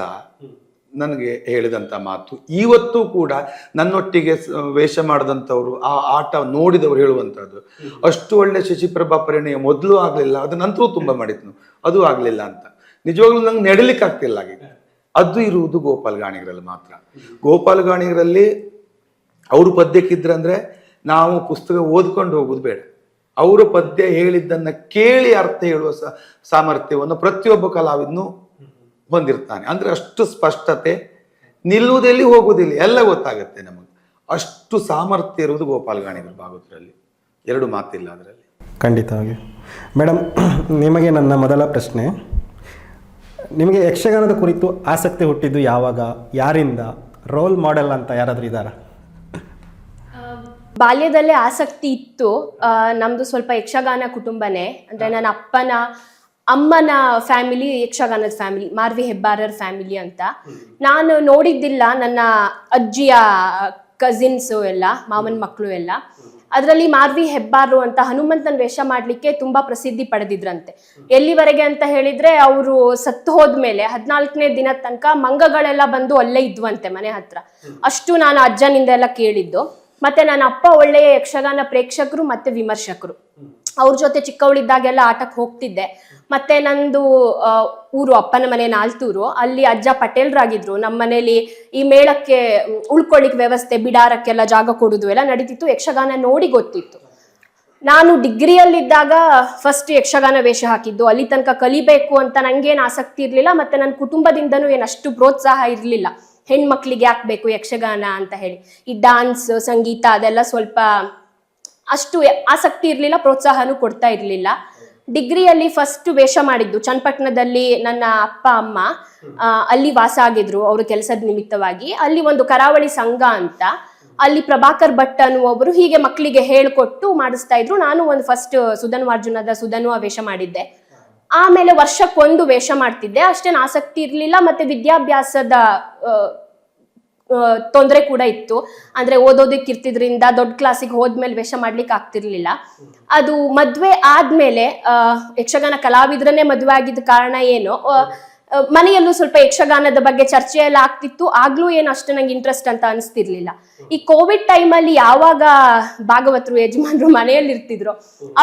ನನಗೆ ಹೇಳಿದಂಥ ಮಾತು, ಇವತ್ತು ಕೂಡ ನನ್ನೊಟ್ಟಿಗೆ ವೇಷ ಮಾಡಿದಂಥವ್ರು, ಆ ಆಟ ನೋಡಿದವರು ಹೇಳುವಂಥದ್ದು, ಅಷ್ಟು ಒಳ್ಳೆ ಶಶಿಪ್ರಭಾ ಪರಿಣಯ ಮೊದಲು ಆಗಲಿಲ್ಲ. ಅದು ನಂತರೂ ತುಂಬ ಮಾಡಿದ್ನು. ಅದು ಆಗಲಿಲ್ಲ ಅಂತ. ನಿಜವಾಗ್ಲೂ ನಂಗೆ ನಡಿಲಿಕ್ಕೆ ಆಗ್ತಿಲ್ಲ ಆಗಿದೆ ಅದು ಇರುವುದು ಗೋಪಾಲ್ ಗಾಣಿಗರಲ್ಲಿ ಮಾತ್ರ. ಗೋಪಾಲ್ ಗಾಣಿಗರಲ್ಲಿ ಅವರು ಪದ್ಯಕ್ಕಿದ್ರಂದ್ರೆ ನಾವು ಪುಸ್ತಕ ಓದ್ಕೊಂಡು ಹೋಗೋದು ಬೇಡ. ಅವರ ಪದ್ಯ ಹೇಳಿದ್ದನ್ನ ಕೇಳಿ ಅರ್ಥ ಹೇಳುವ ಸಾಮರ್ಥ್ಯವನ್ನು ಪ್ರತಿಯೊಬ್ಬ ಕಲಾವಿದನು ಹೊಂದಿರ್ತಾನೆ. ಅಂದ್ರೆ ಅಷ್ಟು ಸ್ಪಷ್ಟತೆ ನಿಲ್ಲುವುದೆಲ್ಲಿ ಹೋಗುವುದಿಲ್ಲ. ಎಲ್ಲ ಗೊತ್ತಾಗುತ್ತೆ ನಮಗೆ. ಅಷ್ಟು ಸಾಮರ್ಥ್ಯ ಇರುವುದು ಗೋಪಾಲ್ ಗಾಣಿಗರ ಭಾಗವತರಲ್ಲಿ. ಎರಡು ಮಾತಿಲ್ಲ ಅದರಲ್ಲಿ. ಖಂಡಿತವಾಗಿ ಮೇಡಮ್, ನಿಮಗೆ ನನ್ನ ಮೊದಲ ಪ್ರಶ್ನೆ. ನಿಮಗೆ ಯಕ್ಷಗಾನದ ಕುರಿತು ಆಸಕ್ತಿ ಹುಟ್ಟಿದ್ದು ಯಾವಾಗ ಯಾರಿಂದ ರೋಲ್ ಮಾಡೆಲ್ ಅಂತ ಯಾರಾದರೂ ಇದ್ದಾರಾ? ಬಾಲ್ಯದಲ್ಲೇ ಆಸಕ್ತಿ ಇತ್ತು. ಆ, ನಮ್ದು ಸ್ವಲ್ಪ ಯಕ್ಷಗಾನ ಕುಟುಂಬನೇ. ಅಂದ್ರೆ ನನ್ನ ಅಪ್ಪನ ಅಮ್ಮನ ಫ್ಯಾಮಿಲಿ ಯಕ್ಷಗಾನದ ಫ್ಯಾಮಿಲಿ ಮಾರ್ವಿ ಹೆಬ್ಬಾರರ್ ಫ್ಯಾಮಿಲಿ ಅಂತ. ನಾನು ನೋಡಿದ್ದಿಲ್ಲ ನನ್ನ ಅಜ್ಜಿಯ ಕಸಿನ್ಸು ಎಲ್ಲ ಮಾವನ ಮಕ್ಕಳು ಎಲ್ಲ. ಅದರಲ್ಲಿ ಮಾರ್ವಿ ಹೆಬ್ಬಾರು ಅಂತ ಹನುಮಂತನ ವೇಷ ಮಾಡ್ಲಿಕ್ಕೆ ತುಂಬಾ ಪ್ರಸಿದ್ಧಿ ಪಡೆದಿದ್ರಂತೆ. ಎಲ್ಲಿವರೆಗೆ ಅಂತ ಹೇಳಿದ್ರೆ ಅವರು ಸತ್ತು ಹೋದ್ಮೇಲೆ ಹದಿನಾಲ್ಕನೇ ದಿನ ತನಕ ಮಂಗಗಳೆಲ್ಲ ಬಂದು ಅಲ್ಲೇ ಇದ್ವಂತೆ ಮನೆ ಹತ್ರ. ಅಷ್ಟು ನಾನು ಅಜ್ಜನಿಂದ ಎಲ್ಲ ಕೇಳಿದ್ದು. ಮತ್ತೆ ನನ್ನ ಅಪ್ಪ ಒಳ್ಳೆಯ ಯಕ್ಷಗಾನ ಪ್ರೇಕ್ಷಕರು, ಮತ್ತೆ ವಿಮರ್ಶಕರು. ಅವ್ರ ಜೊತೆ ಚಿಕ್ಕವಳಿದ್ದಾಗೆಲ್ಲ ಆಟಕ್ಕೆ ಹೋಗ್ತಿದ್ದೆ. ಮತ್ತೆ ನಂದು ಊರು ಅಪ್ಪನ ಮನೆ ನಾಲ್ತೂರು. ಅಲ್ಲಿ ಅಜ್ಜ ಪಟೇಲ್ರಾಗಿದ್ರು. ನಮ್ಮ ಮನೇಲಿ ಈ ಮೇಳಕ್ಕೆ ಉಳ್ಕೊಳ್ಳಿಕ್ ವ್ಯವಸ್ಥೆ, ಬಿಡಾರಕ್ಕೆಲ್ಲ ಜಾಗ ಕೊಡೋದು ಎಲ್ಲ ನಡೀತಿತ್ತು. ಯಕ್ಷಗಾನ ನೋಡಿ ಗೊತ್ತಿತ್ತು. ನಾನು ಡಿಗ್ರಿಯಲ್ಲಿದ್ದಾಗ ಫಸ್ಟ್ ಯಕ್ಷಗಾನ ವೇಷ ಹಾಕಿದ್ದು. ಅಲ್ಲಿ ತನಕ ಕಲಿಬೇಕು ಅಂತ ನಂಗೇನು ಆಸಕ್ತಿ ಇರಲಿಲ್ಲ. ಮತ್ತೆ ನನ್ನ ಕುಟುಂಬದಿಂದನೂ ಏನು ಅಷ್ಟು ಪ್ರೋತ್ಸಾಹ ಇರಲಿಲ್ಲ. ಹೆಣ್ಮಕ್ಳಿಗೆ ಯಾಕೆ ಬೇಕು ಯಕ್ಷಗಾನ ಅಂತ ಹೇಳಿ. ಈ ಡಾನ್ಸ್ ಸಂಗೀತ ಅದೆಲ್ಲ ಸ್ವಲ್ಪ ಅಷ್ಟು ಆಸಕ್ತಿ ಇರಲಿಲ್ಲ, ಪ್ರೋತ್ಸಾಹನೂ ಕೊಡ್ತಾ ಇರಲಿಲ್ಲ. ಡಿಗ್ರಿಯಲ್ಲಿ ಫಸ್ಟ್ ವೇಷ ಮಾಡಿದ್ದು ಚನ್ನಪಟ್ಟಣದಲ್ಲಿ ನನ್ನ ಅಪ್ಪ, ಅಮ್ಮ ಅಲ್ಲಿ ವಾಸ ಆಗಿದ್ರು ಅವರು ಕೆಲಸದ ನಿಮಿತ್ತವಾಗಿ. ಅಲ್ಲಿ ಒಂದು ಕರಾವಳಿ ಸಂಘ ಅಂತ, ಅಲ್ಲಿ ಪ್ರಭಾಕರ್ ಭಟ್ ಅನ್ನುವೊಬ್ರು ಹೀಗೆ ಮಕ್ಕಳಿಗೆ ಹೇಳ್ಕೊಟ್ಟು ಮಾಡಿಸ್ತಾ ಇದ್ರು. ನಾನು ಒಂದು ಫಸ್ಟ್ ಸುಧನ್ವಾರ್ಜುನದ ಸುಧನ್ವ ವೇಷ ಮಾಡಿದ್ದೆ. ಆಮೇಲೆ ವರ್ಷಕ್ಕೊಂದು ವೇಷ ಮಾಡ್ತಿದ್ದೆ. ಅಷ್ಟೇನು ಆಸಕ್ತಿ ಇರಲಿಲ್ಲ, ಮತ್ತೆ ವಿದ್ಯಾಭ್ಯಾಸದ ತೊಂದರೆ ಕೂಡ ಇತ್ತು. ಅಂದ್ರೆ ಓದೋದಕ್ಕೆ ಇರ್ತಿದ್ರಿಂದ ದೊಡ್ಡ ಕ್ಲಾಸಿಗೆ ಹೋದ್ಮೇಲೆ ವೇಷ ಮಾಡ್ಲಿಕ್ಕೆ ಆಗ್ತಿರ್ಲಿಲ್ಲ. ಅದು ಮದ್ವೆ ಆದ್ಮೇಲೆ ಅಹ್ ಯಕ್ಷಗಾನ ಕಲಾವಿದ್ರನ್ನೇ ಮದ್ವೆ ಆಗಿದ್ದ ಕಾರಣ ಏನು? ಆ, ಮನೆಯಲ್ಲೂ ಸ್ವಲ್ಪ ಯಕ್ಷಗಾನದ ಬಗ್ಗೆ ಚರ್ಚೆ ಎಲ್ಲ ಆಗ್ತಿತ್ತು. ಆಗ್ಲೂ ಏನು ಅಷ್ಟು ನಂಗೆ ಇಂಟ್ರೆಸ್ಟ್ ಅಂತ ಅನಿಸ್ತಿರ್ಲಿಲ್ಲ. ಈ ಕೋವಿಡ್ ಟೈಮಲ್ಲಿ ಯಾವಾಗ ಭಾಗವತರು ಯಜಮಾನ್ರು ಮನೆಯಲ್ಲಿ ಇರ್ತಿದ್ರು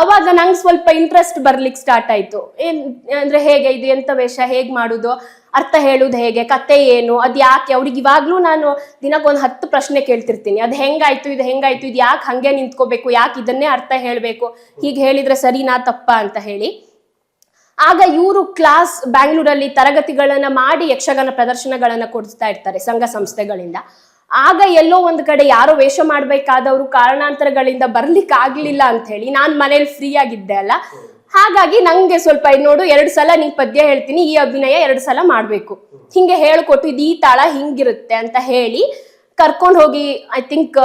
ಅವಾಗ ನಂಗೆ ಸ್ವಲ್ಪ ಇಂಟ್ರೆಸ್ಟ್ ಬರ್ಲಿಕ್ಕೆ ಸ್ಟಾರ್ಟ್ ಆಯ್ತು. ಏನ್, ಅಂದ್ರೆ ಹೇಗೆ ಇದು ಎಂತ ವೇಷ, ಹೇಗ್ ಮಾಡುದು, ಅರ್ಥ ಹೇಳುದು ಹೇಗೆ, ಕತೆ ಏನು, ಅದ್ ಯಾಕೆ? ಅವ್ರಿಗೆ ಇವಾಗ್ಲೂ ನಾನು ದಿನಕ್ಕೊಂದು ಹತ್ತು ಪ್ರಶ್ನೆ ಕೇಳ್ತಿರ್ತೀನಿ. ಅದು ಹೆಂಗಾಯ್ತು, ಇದು ಹೆಂಗಾಯ್ತು, ಇದು ಯಾಕೆ ಹಂಗೆ ನಿಂತ್ಕೋಬೇಕು, ಯಾಕೆ ಇದನ್ನೇ ಅರ್ಥ ಹೇಳ್ಬೇಕು? ಹೀಗೆ ಹೇಳಿದ್ರೆ ಸರಿನಾ, ತಪ್ಪ ಅಂತ ಹೇಳಿ. ಆಗ ಇವರು ಕ್ಲಾಸ್ ಬ್ಯಾಂಗ್ಳೂರಲ್ಲಿ ತರಗತಿಗಳನ್ನ ಮಾಡಿ ಯಕ್ಷಗಾನ ಪ್ರದರ್ಶನಗಳನ್ನ ಕೊಡಿಸ್ತಾ ಇರ್ತಾರೆ ಸಂಘ ಸಂಸ್ಥೆಗಳಿಂದ. ಆಗ ಎಲ್ಲೋ ಒಂದ್ ಕಡೆ ಯಾರೋ ವೇಷ ಮಾಡ್ಬೇಕಾದವರು ಕಾರಣಾಂತರಗಳಿಂದ ಬರ್ಲಿಕ್ಕೆ ಆಗ್ಲಿಲ್ಲ ಅಂತ ಹೇಳಿ ನಾನ್ ಮನೇಲಿ ಫ್ರೀ ಆಗಿದ್ದೆ ಅಲ್ಲ. ಹಾಗಾಗಿ ನಂಗೆ ಸ್ವಲ್ಪ ನೋಡು, ಎರಡು ಸಲ ನೀ ಪದ್ಯ ಹೇಳ್ತೀನಿ, ಈ ಅಭಿನಯ ಎರಡು ಸಲ ಮಾಡ್ಬೇಕು. ಹಿಂಗೆ ಹೇಳ್ಕೊಟ್ಟು ಇದು ಈ ತಾಳ ಹಿಂಗಿರುತ್ತೆ ಅಂತ ಹೇಳಿ ಕರ್ಕೊಂಡು ಹೋಗಿ ಐ ಥಿಂಕ್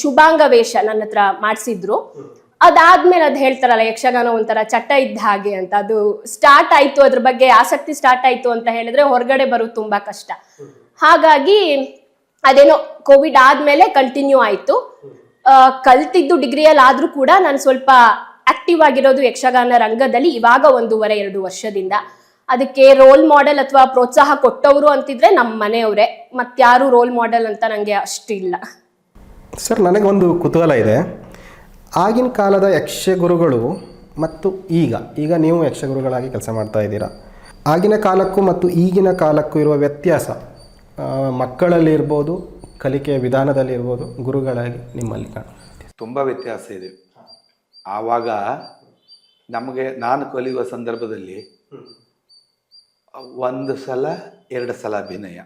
ಶುಭಾಂಗ ವೇಷ ನನ್ನ ಹತ್ರ ಮಾಡಿಸಿದ್ರು. ಅದಾದ್ಮೇಲೆ ಅದ್ ಹೇಳ್ತಾರಲ್ಲ ಯಕ್ಷಗಾನ ಒಂಥರ ಚಟ ಇದ್ದ ಹಾಗೆ ಅಂತ. ಅದು ಸ್ಟಾರ್ಟ್ ಆಯ್ತು, ಅದ್ರ ಬಗ್ಗೆ ಆಸಕ್ತಿ ಸ್ಟಾರ್ಟ್ ಆಯ್ತು ಅಂತ ಹೇಳಿದ್ರೆ ಹೊರಗಡೆ ಬರೋದು ತುಂಬಾ ಕಷ್ಟ. ಹಾಗಾಗಿ ಅದೇನೋ ಕೋವಿಡ್ ಆದ್ಮೇಲೆ ಕಂಟಿನ್ಯೂ ಆಯ್ತು. ಕಲ್ತಿದ್ದು ಡಿಗ್ರಿಯಲ್ಲಿ ಆದ್ರೂ ಕೂಡ ನಾನು ಸ್ವಲ್ಪ ಆಕ್ಟಿವ್ ಆಗಿರೋದು ಯಕ್ಷಗಾನ ರಂಗದಲ್ಲಿ ಇವಾಗ ಒಂದೂವರೆ, ಎರಡು ವರ್ಷದಿಂದ. ಅದಕ್ಕೆ ರೋಲ್ ಮಾಡೆಲ್ ಅಥವಾ ಪ್ರೋತ್ಸಾಹ ಕೊಟ್ಟವರು ಅಂತಿದ್ರೆ ನಮ್ಮ ಮನೆಯವರೇ. ಮತ್ಯಾರು ರೋಲ್ ಮಾಡೆಲ್ ಅಂತ ನಂಗೆ ಅಷ್ಟಿಲ್ಲ. ಸರ್ ನನಗೆ ಒಂದು ಕುತೂಹಲ ಇದೆ. ಆಗಿನ ಕಾಲದ ಯಕ್ಷಗುರುಗಳು ಮತ್ತು ಈಗ ಈಗ ನೀವು ಯಕ್ಷಗುರುಗಳಾಗಿ ಕೆಲಸ ಮಾಡ್ತಾ ಇದ್ದೀರಾ. ಆಗಿನ ಕಾಲಕ್ಕೂ ಮತ್ತು ಈಗಿನ ಕಾಲಕ್ಕೂ ಇರುವ ವ್ಯತ್ಯಾಸ ಮಕ್ಕಳಲ್ಲಿ ಇರ್ಬೋದು ಕಲಿಕೆಯ ವಿಧಾನದಲ್ಲಿ ಇರ್ಬೋದು ಗುರುಗಳಾಗಿ ನಿಮ್ಮಲ್ಲಿ ಕಾಣ ತುಂಬ ವ್ಯತ್ಯಾಸ ಇದೆ. ಆವಾಗ ನಮಗೆ ನಾನು ಕಲಿಯುವ ಸಂದರ್ಭದಲ್ಲಿ ಒಂದು ಸಲ ಎರಡು ಸಲ ಅಭಿನಯ.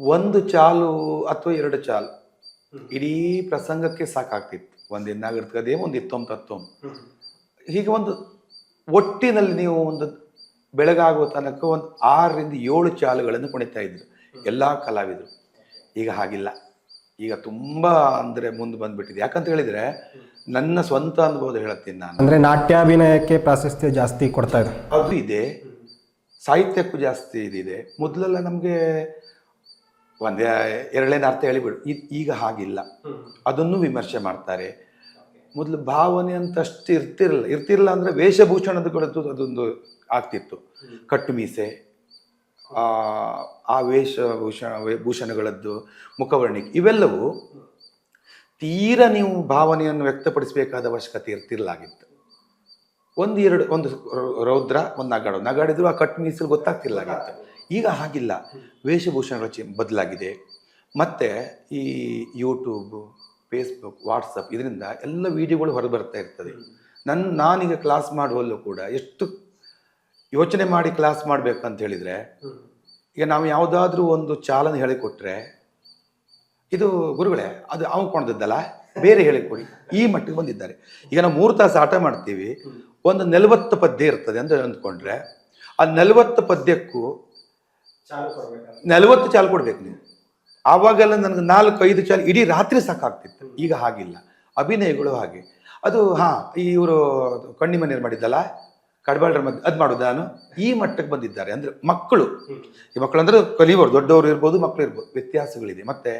ಒಂದು ಚಾಲು ಅಥವಾ ಎರಡು ಚಾಲು. ಇಡೀ ಪ್ರಸಂಗಕ್ಕೆ ಸಾಕಾಗ್ತಿತ್ತು. ಒಂದು ಎನ್ನಾಗಿರ್ತದೆ ಒಂದು ಇತ್ತೊಂದು ತತ್ತೊಂದು. ಹೀಗೆ ಒಂದು ಒಟ್ಟಿನಲ್ಲಿ ನೀವು ಒಂದು ಬೆಳಗಾಗುವ ತನಕ ಒಂದು ಆರರಿಂದ ಏಳು ಚಾಲುಗಳನ್ನು ಕುಣಿತಾ ಇದ್ರು. ಎಲ್ಲ ಕಲಾವಿದರು. ಈಗ ಹಾಗಿಲ್ಲ. ಈಗ ತುಂಬ ಅಂದರೆ ಮುಂದೆ ಬಂದ್ಬಿಟ್ಟಿದೆ. ಯಾಕಂತ ಹೇಳಿದರೆ ನನ್ನ ಸ್ವಂತ ಅನುಭವದ ಹೇಳ್ತೀನಿ ನಾನು. ಅಂದರೆ ನಾಟ್ಯಾಭಿನಯಕ್ಕೆ ಪ್ರಾಶಸ್ತ್ಯ ಜಾಸ್ತಿ ಕೊಡ್ತಾ ಇದೆ ಅದು ಇದೆ. ಸಾಹಿತ್ಯಕ್ಕೂ ಜಾಸ್ತಿ ಇದಿದೆ ಮೊದಲೆಲ್ಲ ನಮಗೆ ಒಂದೇ ಎರಡನೇ ಅರ್ಥ ಹೇಳಿಬಿಡು. ಬಿಡು ಈಗ ಹಾಗಿಲ್ಲ. ಅದನ್ನು ವಿಮರ್ಶೆ ಮಾಡ್ತಾರೆ. ಮೊದಲು ಭಾವನೆ ಅಂತ ಅಷ್ಟು ಇರ್ತಿರಲಿಲ್ಲ. ಇರ್ತಿರಲಿಲ್ಲ ಅಂದರೆ ವೇಷಭೂಷಣದಗಳದ್ದು ಅದೊಂದು ಆಗ್ತಿತ್ತು. ಕಟ್ಟು ಮೀಸೆ ಆ, ವೇಷಭೂಷಣ ಭೂಷಣಗಳದ್ದು ಮುಖವರ್ಣಿಕೆ ಇವೆಲ್ಲವೂ ತೀರ ನೀವು ಭಾವನೆಯನ್ನು ವ್ಯಕ್ತಪಡಿಸಬೇಕಾದ ಅವಶ್ಯಕತೆ ಇರ್ತಿರ್ಲಾಗಿತ್ತು. ಒಂದು ಎರಡು ಒಂದು ರೌದ್ರ ಒಂದು ನಗಾಡು. ನಗಾಡಿದ್ರು ಆ ಕಟ್ ಮೀಸಲು ಗೊತ್ತಾಗ್ತಿರ್ಲಾಗಿತ್ತು. ಈಗ ಹಾಗಿಲ್ಲ. ವೇಷಭೂಷಣಗಳ ಚಿ, ಬದಲಾಗಿದೆ. ಮತ್ತು ಈ ಯೂಟ್ಯೂಬು ಫೇಸ್ಬುಕ್ ವಾಟ್ಸಪ್ ಇದರಿಂದ ಎಲ್ಲ ವೀಡಿಯೋಗಳು ಹೊರಗೆ ಬರ್ತಾ ಇರ್ತದೆ. ನನ್ನ ನಾನೀಗ ಕ್ಲಾಸ್ ಮಾಡುವಲ್ಲೂ ಕೂಡ ಎಷ್ಟು ಯೋಚನೆ ಮಾಡಿ ಕ್ಲಾಸ್ ಮಾಡಬೇಕು ಅಂತ ಹೇಳಿದರೆ, ಈಗ ನಾವು ಯಾವುದಾದ್ರೂ ಒಂದು ಚಾಲನೆ ಹೇಳಿಕೊಟ್ರೆ, ಇದು ಗುರುಗಳೇ, ಅದು ಅವ್ನು ಕೊಂಡದ್ದಲ್ಲ ಬೇರೆ ಹೇಳಿಕೊಡಿ. ಈ ಮಟ್ಟಿಗೆ ಬಂದಿದ್ದಾರೆ. ಈಗ ನಾವು ಮೂರು ತಾಸು ಆಟ ಮಾಡ್ತೀವಿ. ಒಂದು ನಲವತ್ತು ಪದ್ಯ ಇರ್ತದೆ ಅಂತ ಅಂದ್ಕೊಂಡ್ರೆ, ಆ ನಲವತ್ತು ಪದ್ಯಕ್ಕೂ ನಲವತ್ತು ಚಾಲು ಕೊಡ್ಬೇಕು ನೀವು. ಆವಾಗೆಲ್ಲ ನನಗೆ ನಾಲ್ಕು ಐದು ಚಾಲು ಇಡೀ ರಾತ್ರಿ ಸಾಕಾಗ್ತಿತ್ತು. ಈಗ ಹಾಗಿಲ್ಲ. ಅಭಿನಯಗಳು ಹಾಗೆ. ಅದು ಹಾ ಇವರು ಕಣ್ಣಿ ಮನೆಯಲ್ಲಿ ಮಾಡಿದ್ದಲ್ಲ ಕಡ್ಬಾಳ್ರ ಮಧ್ಯೆ ಅದು ಮಾಡೋದು ನಾನು? ಈ ಮಟ್ಟಕ್ಕೆ ಬಂದಿದ್ದಾರೆ. ಅಂದ್ರೆ ಮಕ್ಕಳು. ಈ ಮಕ್ಕಳು ಅಂದ್ರೆ ಕಲಿಯೋರು ದೊಡ್ಡವರು ಇರ್ಬೋದು ಮಕ್ಕಳು ಇರ್ಬೋದು. ವ್ಯತ್ಯಾಸಗಳಿದೆ. ಮತ್ತೆ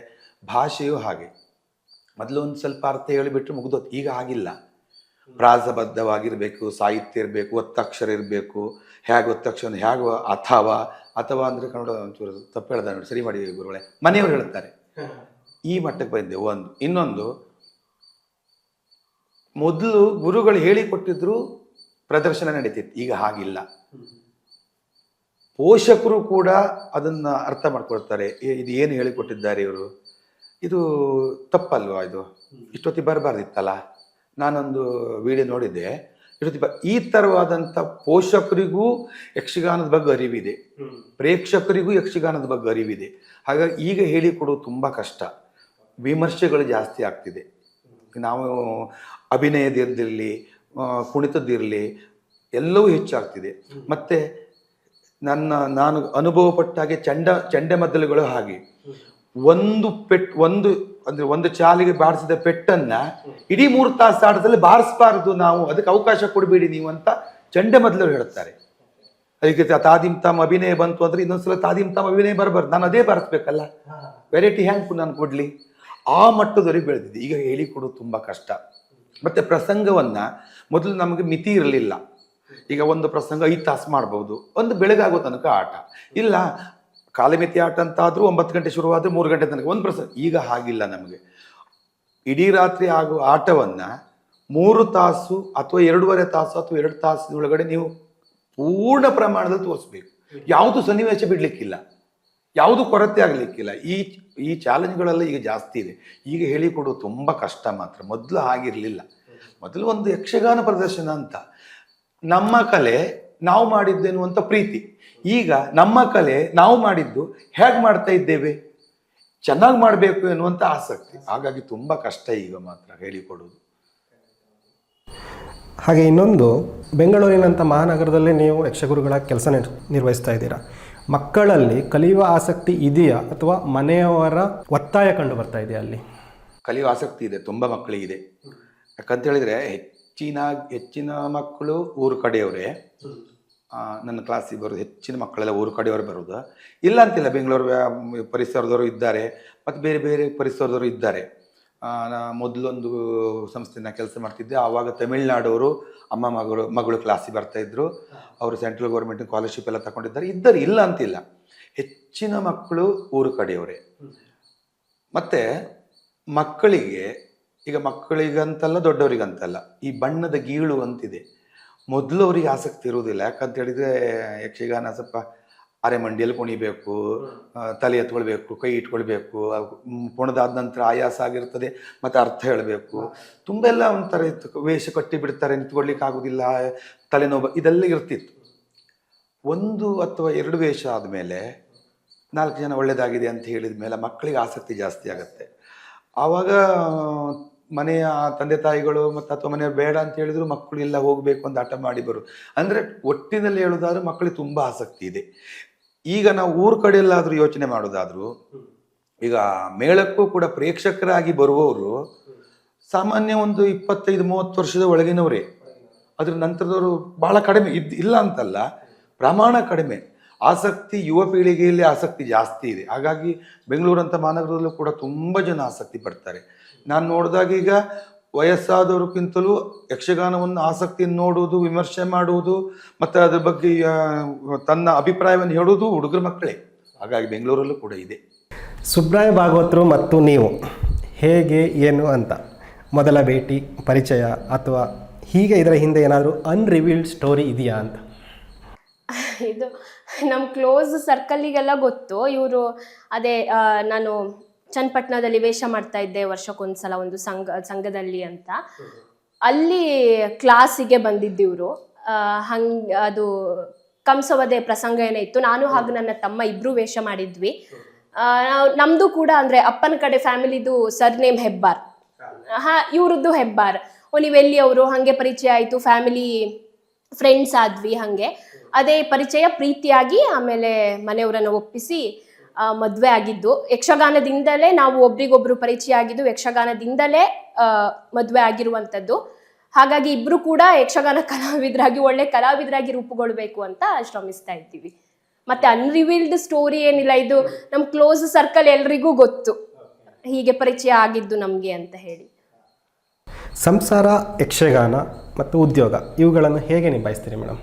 ಭಾಷೆಯೂ ಹಾಗೆ. ಮೊದಲು ಒಂದು ಸ್ವಲ್ಪ ಅರ್ಥ ಹೇಳಿಬಿಟ್ರೆ ಮುಗಿದೋತು. ಈಗ ಆಗಿಲ್ಲ ಪ್ರಾಸಬದ್ಧವಾಗಿರಬೇಕು ಸಾಹಿತ್ಯ ಇರಬೇಕು ಒತ್ತಕ್ಷರ ಇರಬೇಕು. ಹೇಗೆ ಒತ್ತಕ್ಷರ ಹೇಗೆ ಅಥವಾ ಅಥವಾ ಅಂದರೆ ಕನ್ನಡ ಒಂಚೂರು ತಪ್ಪು ಹೇಳ್ದ ನೋಡಿ ಸರಿ ಮಾಡಿ ಗುರುಗಳೇ. ಮನೆಯವರು ಹೇಳ್ತಾರೆ ಈ ಮಟ್ಟಕ್ಕೆ ಬಂದಿದೆ ಒಂದು ಇನ್ನೊಂದು ಮೊದಲು ಗುರುಗಳು ಹೇಳಿಕೊಟ್ಟಿದ್ರು ಪ್ರದರ್ಶನ ನಡೀತಿತ್ತು. ಈಗ ಹಾಗಿಲ್ಲ. ಪೋಷಕರು ಕೂಡ ಅದನ್ನ ಅರ್ಥ ಮಾಡ್ಕೊಳ್ತಾರೆ. ಇದು ಏನು ಹೇಳಿಕೊಟ್ಟಿದ್ದಾರೆ ಇವರು? ಇದು ತಪ್ಪಲ್ವಾ ಇದು? ಇಷ್ಟೊತ್ತಿಗೆ ಬರಬಾರ್ದಿತ್ತಲ್ಲ? ನಾನೊಂದು ವಿಡಿಯೋ ನೋಡಿದ್ದೆ. ಬ ಈ ಥರವಾದಂಥ ಪೋಷಕರಿಗೂ ಯಕ್ಷಗಾನದ ಬಗ್ಗೆ ಅರಿವಿದೆ. ಪ್ರೇಕ್ಷಕರಿಗೂ ಯಕ್ಷಗಾನದ ಬಗ್ಗೆ ಅರಿವಿದೆ. ಹಾಗಾಗಿ ಈಗ ಹೇಳಿಕೊಡೋದು ತುಂಬ ಕಷ್ಟ. ವಿಮರ್ಶೆಗಳು ಜಾಸ್ತಿ ಆಗ್ತಿದೆ. ನಾವು ಅಭಿನಯದಿರಲಿ ಕುಣಿತದಿರಲಿ ಎಲ್ಲವೂ ಹೆಚ್ಚಾಗ್ತಿದೆ. ಮತ್ತು ನನ್ನ ನಾನು ಅನುಭವ ಪಟ್ಟ ಹಾಗೆ ಚಂಡ ಚಂಡಮದ್ದಲೆಗಳು ಹಾಗೆ. ಒಂದು ಪೆಟ್ ಒಂದು ಅಂದ್ರೆ ಒಂದು ಚಾಲಿಗೆ ಬಾರಿಸಿದ ಪೆಟ್ಟನ್ನ ಇಡೀ ಮೂರು ತಾಸು ಆಟದಲ್ಲಿ ಬಾರಿಸಬಾರದು ನಾವು. ಅದಕ್ಕೆ ಅವಕಾಶ ಕೊಡಬೇಡಿ ನೀವು ಅಂತ ಚಂಡೆ ಚಂಡಮದ್ದಲರು ಹೇಳ್ತಾರೆ ಅದಕ್ಕೆ ತಾದಿಮ್ ತಮ್ಮ ಅಭಿನಯ ಬಂತು ಅಂದ್ರೆ ಇನ್ನೊಂದ್ಸಲ ತಾದಿಮ್ ತಮ್ಮ ಅಭಿನಯ ಬರಬಾರ್ದು. ನಾನು ಅದೇ ಬಾರಿಸ್ಬೇಕಲ್ಲ. ವೆರೈಟಿ ಹ್ಯಾಂಗ್ ನಾನು ಕೊಡ್ಲಿ. ಆ ಮಟ್ಟದವರೆಗೆ ಬೆಳೆದಿದೆ ಈಗ ಹೇಳಿಕೊಡೋದು ತುಂಬಾ ಕಷ್ಟ. ಮತ್ತೆ ಪ್ರಸಂಗವನ್ನ ಮೊದಲು ನಮಗೆ ಮಿತಿ ಇರಲಿಲ್ಲ. ಈಗ ಒಂದು ಪ್ರಸಂಗ ಐದು ತಾಸು ಮಾಡ್ಬೋದು. ಒಂದು ಬೆಳಗಾಗೋ ತನಕ ಆಟ. ಇಲ್ಲ ಕಾಲಮಿತಿ ಆಟ ಅಂತ ಆದ್ರೂ ಒಂಬತ್ತು ಗಂಟೆ ಶುರುವಾದರೆ ಮೂರು ಗಂಟೆ ತನಕ. ಒಂದು ಪ್ರಸ ಈಗ ಹಾಗಿಲ್ಲ ನಮಗೆ. ಇಡೀ ರಾತ್ರಿ ಆಗುವ ಆಟವನ್ನ ಮೂರು ತಾಸು ಅಥವಾ ಎರಡೂವರೆ ತಾಸು ಅಥವಾ ಎರಡು ತಾಸಿನೊಳಗಡೆ ನೀವು ಪೂರ್ಣ ಪ್ರಮಾಣದಲ್ಲಿ ತೋರಿಸ್ಬೇಕು. ಯಾವುದು ಸನ್ನಿವೇಶ ಬಿಡ್ಲಿಕ್ಕಿಲ್ಲ. ಯಾವುದು ಕೊರತೆ ಆಗಲಿಕ್ಕಿಲ್ಲ. ಈ ಈ ಚಾಲೆಂಜ್ಗಳೆಲ್ಲ ಈಗ ಜಾಸ್ತಿ ಇದೆ. ಈಗ ಹೇಳಿಕೊಡೋದು ತುಂಬ ಕಷ್ಟ ಮಾತ್ರ. ಮೊದಲು ಆಗಿರಲಿಲ್ಲ ಮೊದಲು ಒಂದು ಯಕ್ಷಗಾನ ಪ್ರದರ್ಶನ ಅಂತ. ನಮ್ಮ ಕಲೆ ನಾವು ಮಾಡಿದ್ದೆನ್ನುವಂಥ ಪ್ರೀತಿ. ಈಗ ನಮ್ಮ ಕಲೆ ನಾವು ಮಾಡಿದ್ದು ಹೇಗೆ ಮಾಡ್ತಾ ಇದ್ದೇವೆ? ಚೆನ್ನಾಗಿ ಮಾಡಬೇಕು ಎನ್ನುವಂಥ ಆಸಕ್ತಿ. ಹಾಗಾಗಿ ತುಂಬ ಕಷ್ಟ ಈಗ ಮಾತ್ರ ಹೇಳಿಕೊಡೋದು ಹಾಗೆ ಇನ್ನೊಂದು ಬೆಂಗಳೂರಿನಂಥ ಮಹಾನಗರದಲ್ಲಿ ನೀವು ಯಕ್ಷಗುರುಗಳ ಕೆಲಸ ನಿರ್- ನಿರ್ವಹಿಸ್ತಾ ಇದ್ದೀರಾ. ಮಕ್ಕಳಲ್ಲಿ ಕಲಿಯುವ ಆಸಕ್ತಿ ಇದೆಯಾ ಅಥವಾ ಮನೆಯವರ ಒತ್ತಾಯ ಕಂಡು ಬರ್ತಾ ಇದೆಯಾ ಅಲ್ಲಿ? ಕಲಿಯುವ ಆಸಕ್ತಿ ಇದೆ ತುಂಬ ಮಕ್ಕಳಿಗಿದೆ ಯಾಕಂತ ಹೇಳಿದ್ರೆ ಹೆಚ್ಚಿನ ಹೆಚ್ಚಿನ ಮಕ್ಕಳು ಊರು ಕಡೆಯವರೇ. ನನ್ನ ಕ್ಲಾಸಿಗೆ ಬರೋದು, ಹೆಚ್ಚಿನ ಮಕ್ಕಳೆಲ್ಲ ಊರು ಕಡೆಯವರು ಬರೋದು. ಇಲ್ಲ ಅಂತಿಲ್ಲ, ಬೆಂಗಳೂರು ಪರಿಸರದವರು ಇದ್ದಾರೆ, ಮತ್ತು ಬೇರೆ ಬೇರೆ ಪರಿಸರದವರು ಇದ್ದಾರೆ. ಮೊದಲೊಂದು ಸಂಸ್ಥೆನ ಕೆಲಸ ಮಾಡ್ತಿದ್ದೆ, ಆವಾಗ ತಮಿಳ್ನಾಡವರು ಅಮ್ಮ ಮಗಳು ಮಗಳು ಕ್ಲಾಸಿಗೆ ಬರ್ತಾ ಇದ್ರು. ಅವರು ಸೆಂಟ್ರಲ್ ಗೌರ್ಮೆಂಟ್ ಸ್ಕಾಲರ್ಶಿಪ್ ಎಲ್ಲ ತಗೊಂಡಿದ್ದಾರೆ. ಇದ್ದಾರೆ ಇಲ್ಲ ಅಂತಿಲ್ಲ. ಹೆಚ್ಚಿನ ಮಕ್ಕಳು ಊರು ಕಡೆಯವರೇ. ಮತ್ತು ಮಕ್ಕಳಿಗೆ, ಈಗ ಮಕ್ಕಳಿಗಂತಲ್ಲ, ದೊಡ್ಡವರಿಗಂತಲ್ಲ, ಈ ಬಣ್ಣದ ಗೀಳು ಅಂತಿದೆ. ಮೊದಲು ಅವರಿಗೆ ಆಸಕ್ತಿ ಇರುವುದಿಲ್ಲ. ಯಾಕಂತ ಹೇಳಿದ್ರೆ ಯಕ್ಷಗಾನ ಸ್ವಲ್ಪ ಅರೆ ಮಂಡಿಯಲ್ಲಿ ಕುಣಿಬೇಕು ತಲೆ ಎತ್ಕೊಳ್ಬೇಕು ಕೈ ಇಟ್ಕೊಳ್ಬೇಕು ಪುಣದಾದ ಕುಣಿದಾದ ನಂತರ ಆಯಾಸ ಆಗಿರ್ತದೆ ಮತ್ತೆ ಅರ್ಥ ಹೇಳಬೇಕು. ತುಂಬೆಲ್ಲ ಒಂಥರ ಇತ್ತು. ವೇಷ ಕಟ್ಟಿ ಬಿಡ್ತಾರೆ ನಿಂತ್ಕೊಳ್ಲಿಕ್ಕೆ ಆಗುದಿಲ್ಲ ತಲೆನೋವು ಇದೆಲ್ಲ ಇರ್ತಿತ್ತು. ಒಂದು ಅಥವಾ ಎರಡು ವೇಷ ಆದಮೇಲೆ ನಾಲ್ಕು ಜನ ಒಳ್ಳೆಯದಾಗಿದೆ ಅಂತ ಹೇಳಿದ ಮೇಲೆ ಮಕ್ಕಳಿಗೆ ಆಸಕ್ತಿ ಜಾಸ್ತಿ ಆಗುತ್ತೆ. ಆವಾಗ ಮನೆಯ ತಂದೆ ತಾಯಿಗಳು ಮತ್ತು ಅಥವಾ ಮನೆಯವ್ರು ಬೇಡ ಅಂತ ಹೇಳಿದ್ರು ಮಕ್ಕಳು ಎಲ್ಲ ಹೋಗಬೇಕು ಅಂತ ಹಠ ಮಾಡಿ ಬರು. ಅಂದರೆ ಒಟ್ಟಿನಲ್ಲಿ ಹೇಳೋದಾದ್ರೆ ಮಕ್ಕಳಿಗೆ ತುಂಬ ಆಸಕ್ತಿ ಇದೆ. ಈಗ ನಾವು ಊರ ಕಡೆಯಲ್ಲಾದರೂ ಯೋಚನೆ ಮಾಡೋದಾದರೂ, ಈಗ ಮೇಳಕ್ಕೂ ಕೂಡ ಪ್ರೇಕ್ಷಕರಾಗಿ ಬರುವವರು ಸಾಮಾನ್ಯ ಒಂದು ಇಪ್ಪತ್ತೈದು, ಮೂವತ್ತು ವರ್ಷದ ಒಳಗಿನವರೇ. ಅದ್ರ ನಂತರದವರು ಬಹಳ ಕಡಿಮೆ ಇದ್ದು ಇಲ್ಲ ಅಂತಲ್ಲ, ಪ್ರಮಾಣ ಕಡಿಮೆ. ಆಸಕ್ತಿ ಯುವ ಪೀಳಿಗೆಯಲ್ಲಿ ಆಸಕ್ತಿ ಜಾಸ್ತಿ ಇದೆ. ಹಾಗಾಗಿ ಬೆಂಗಳೂರಂಥ ಮಹಾನಗರದಲ್ಲೂ ಕೂಡ ತುಂಬ ಜನ ಆಸಕ್ತಿ ಪಡ್ತಾರೆ. ನಾನು ನೋಡಿದಾಗ ಈಗ ವಯಸ್ಸಾದವ್ರಿಗಿಂತಲೂ ಯಕ್ಷಗಾನವನ್ನು ಆಸಕ್ತಿಯನ್ನು ನೋಡುವುದು ವಿಮರ್ಶೆ ಮಾಡುವುದು ಮತ್ತು ಅದ್ರ ಬಗ್ಗೆ ತನ್ನ ಅಭಿಪ್ರಾಯವನ್ನು ಹೇಳುವುದು ಹುಡುಗರ ಮಕ್ಕಳೇ. ಹಾಗಾಗಿ ಬೆಂಗಳೂರಲ್ಲೂ ಕೂಡ ಇದೆ. ಸುಬ್ರಾಯ ಭಾಗವತರು ಮತ್ತು ನೀವು ಹೇಗೆ ಏನು ಅಂತ. ಮೊದಲ ಭೇಟಿ ಪರಿಚಯ ಅಥವಾ ಹೀಗೆ ಇದರ ಹಿಂದೆ ಏನಾದರೂ ಅನ್ರಿವೀಲ್ಡ್ ಸ್ಟೋರಿ ಇದೆಯಾ ಅಂತ? ಇದು ನಮ್ಮ ಕ್ಲೋಸ್ ಸರ್ಕಲ್ಲಿಗೆಲ್ಲ ಗೊತ್ತು. ಇವರು ಅದೇ ನಾನು ಚನ್ನಪಟ್ಟಣದಲ್ಲಿ ವೇಷ ಮಾಡ್ತಾ ಇದ್ದೆ ವರ್ಷಕ್ಕೊಂದ್ಸಲ ಒಂದು ಸಂಘ ಸಂಘದಲ್ಲಿ ಅಂತ. ಅಲ್ಲಿ ಕ್ಲಾಸಿಗೆ ಬಂದಿದ್ದಿವ್ರು ಹಂಗ್ ಅದು ಕಂಸವದೆ ಪ್ರಸಂಗ ಏನೇ ಇತ್ತು ನಾನು ಹಾಗೂ ನನ್ನ ತಮ್ಮ ಇಬ್ರು ವೇಷ ಮಾಡಿದ್ವಿ. ನಮ್ದು ಕೂಡ ಅಂದ್ರೆ ಅಪ್ಪನ ಕಡೆ ಫ್ಯಾಮಿಲಿದು ಸರ್ ನೇಮ್ ಹೆಬ್ಬಾರ್. ಹಾ. ಇವ್ರದ್ದು ಹೆಬ್ಬಾರ್. ಓ ನೀವು ಎಲ್ಲಿ ಅವರು? ಹಂಗೆ ಪರಿಚಯ ಆಯ್ತು ಫ್ಯಾಮಿಲಿ ಫ್ರೆಂಡ್ಸ್ ಆದ್ವಿ ಹಂಗೆ. ಅದೇ ಪರಿಚಯ ಪ್ರೀತಿಯಾಗಿ ಆಮೇಲೆ ಮನೆಯವರನ್ನ ಒಪ್ಪಿಸಿ ಮದ್ವೆ ಆಗಿದ್ದು. ಯಕ್ಷಗಾನದಿಂದಲೇ ನಾವು ಒಬ್ರಿಗೊಬ್ರು ಪರಿಚಯ ಆಗಿದ್ದು ಯಕ್ಷಗಾನದಿಂದಲೇ ಮದುವೆ ಆಗಿರುವಂಥದ್ದು. ಹಾಗಾಗಿ ಇಬ್ರು ಕೂಡ ಯಕ್ಷಗಾನ ಕಲಾವಿದರಾಗಿ, ಒಳ್ಳೆ ಕಲಾವಿದರಾಗಿ ರೂಪುಗೊಳ್ಬೇಕು ಅಂತ ಶ್ರಮಿಸ್ತಾ ಇದ್ದೀವಿ. ಮತ್ತೆ ಅನ್ರಿವೀಲ್ಡ್ ಸ್ಟೋರಿ ಏನಿಲ್ಲ, ಇದು ನಮ್ ಕ್ಲೋಸ್ ಸರ್ಕಲ್ ಎಲ್ರಿಗೂ ಗೊತ್ತು. ಹೀಗೆ ಪರಿಚಯ ಆಗಿದ್ದು ನಮಗೆ ಅಂತ ಹೇಳಿ. ಸಂಸಾರ, ಯಕ್ಷಗಾನ ಮತ್ತು ಉದ್ಯೋಗ, ಇವುಗಳನ್ನು ಹೇಗೆ ನಿಭಾಯಿಸ್ತೀರಿ ಮೇಡಮ್?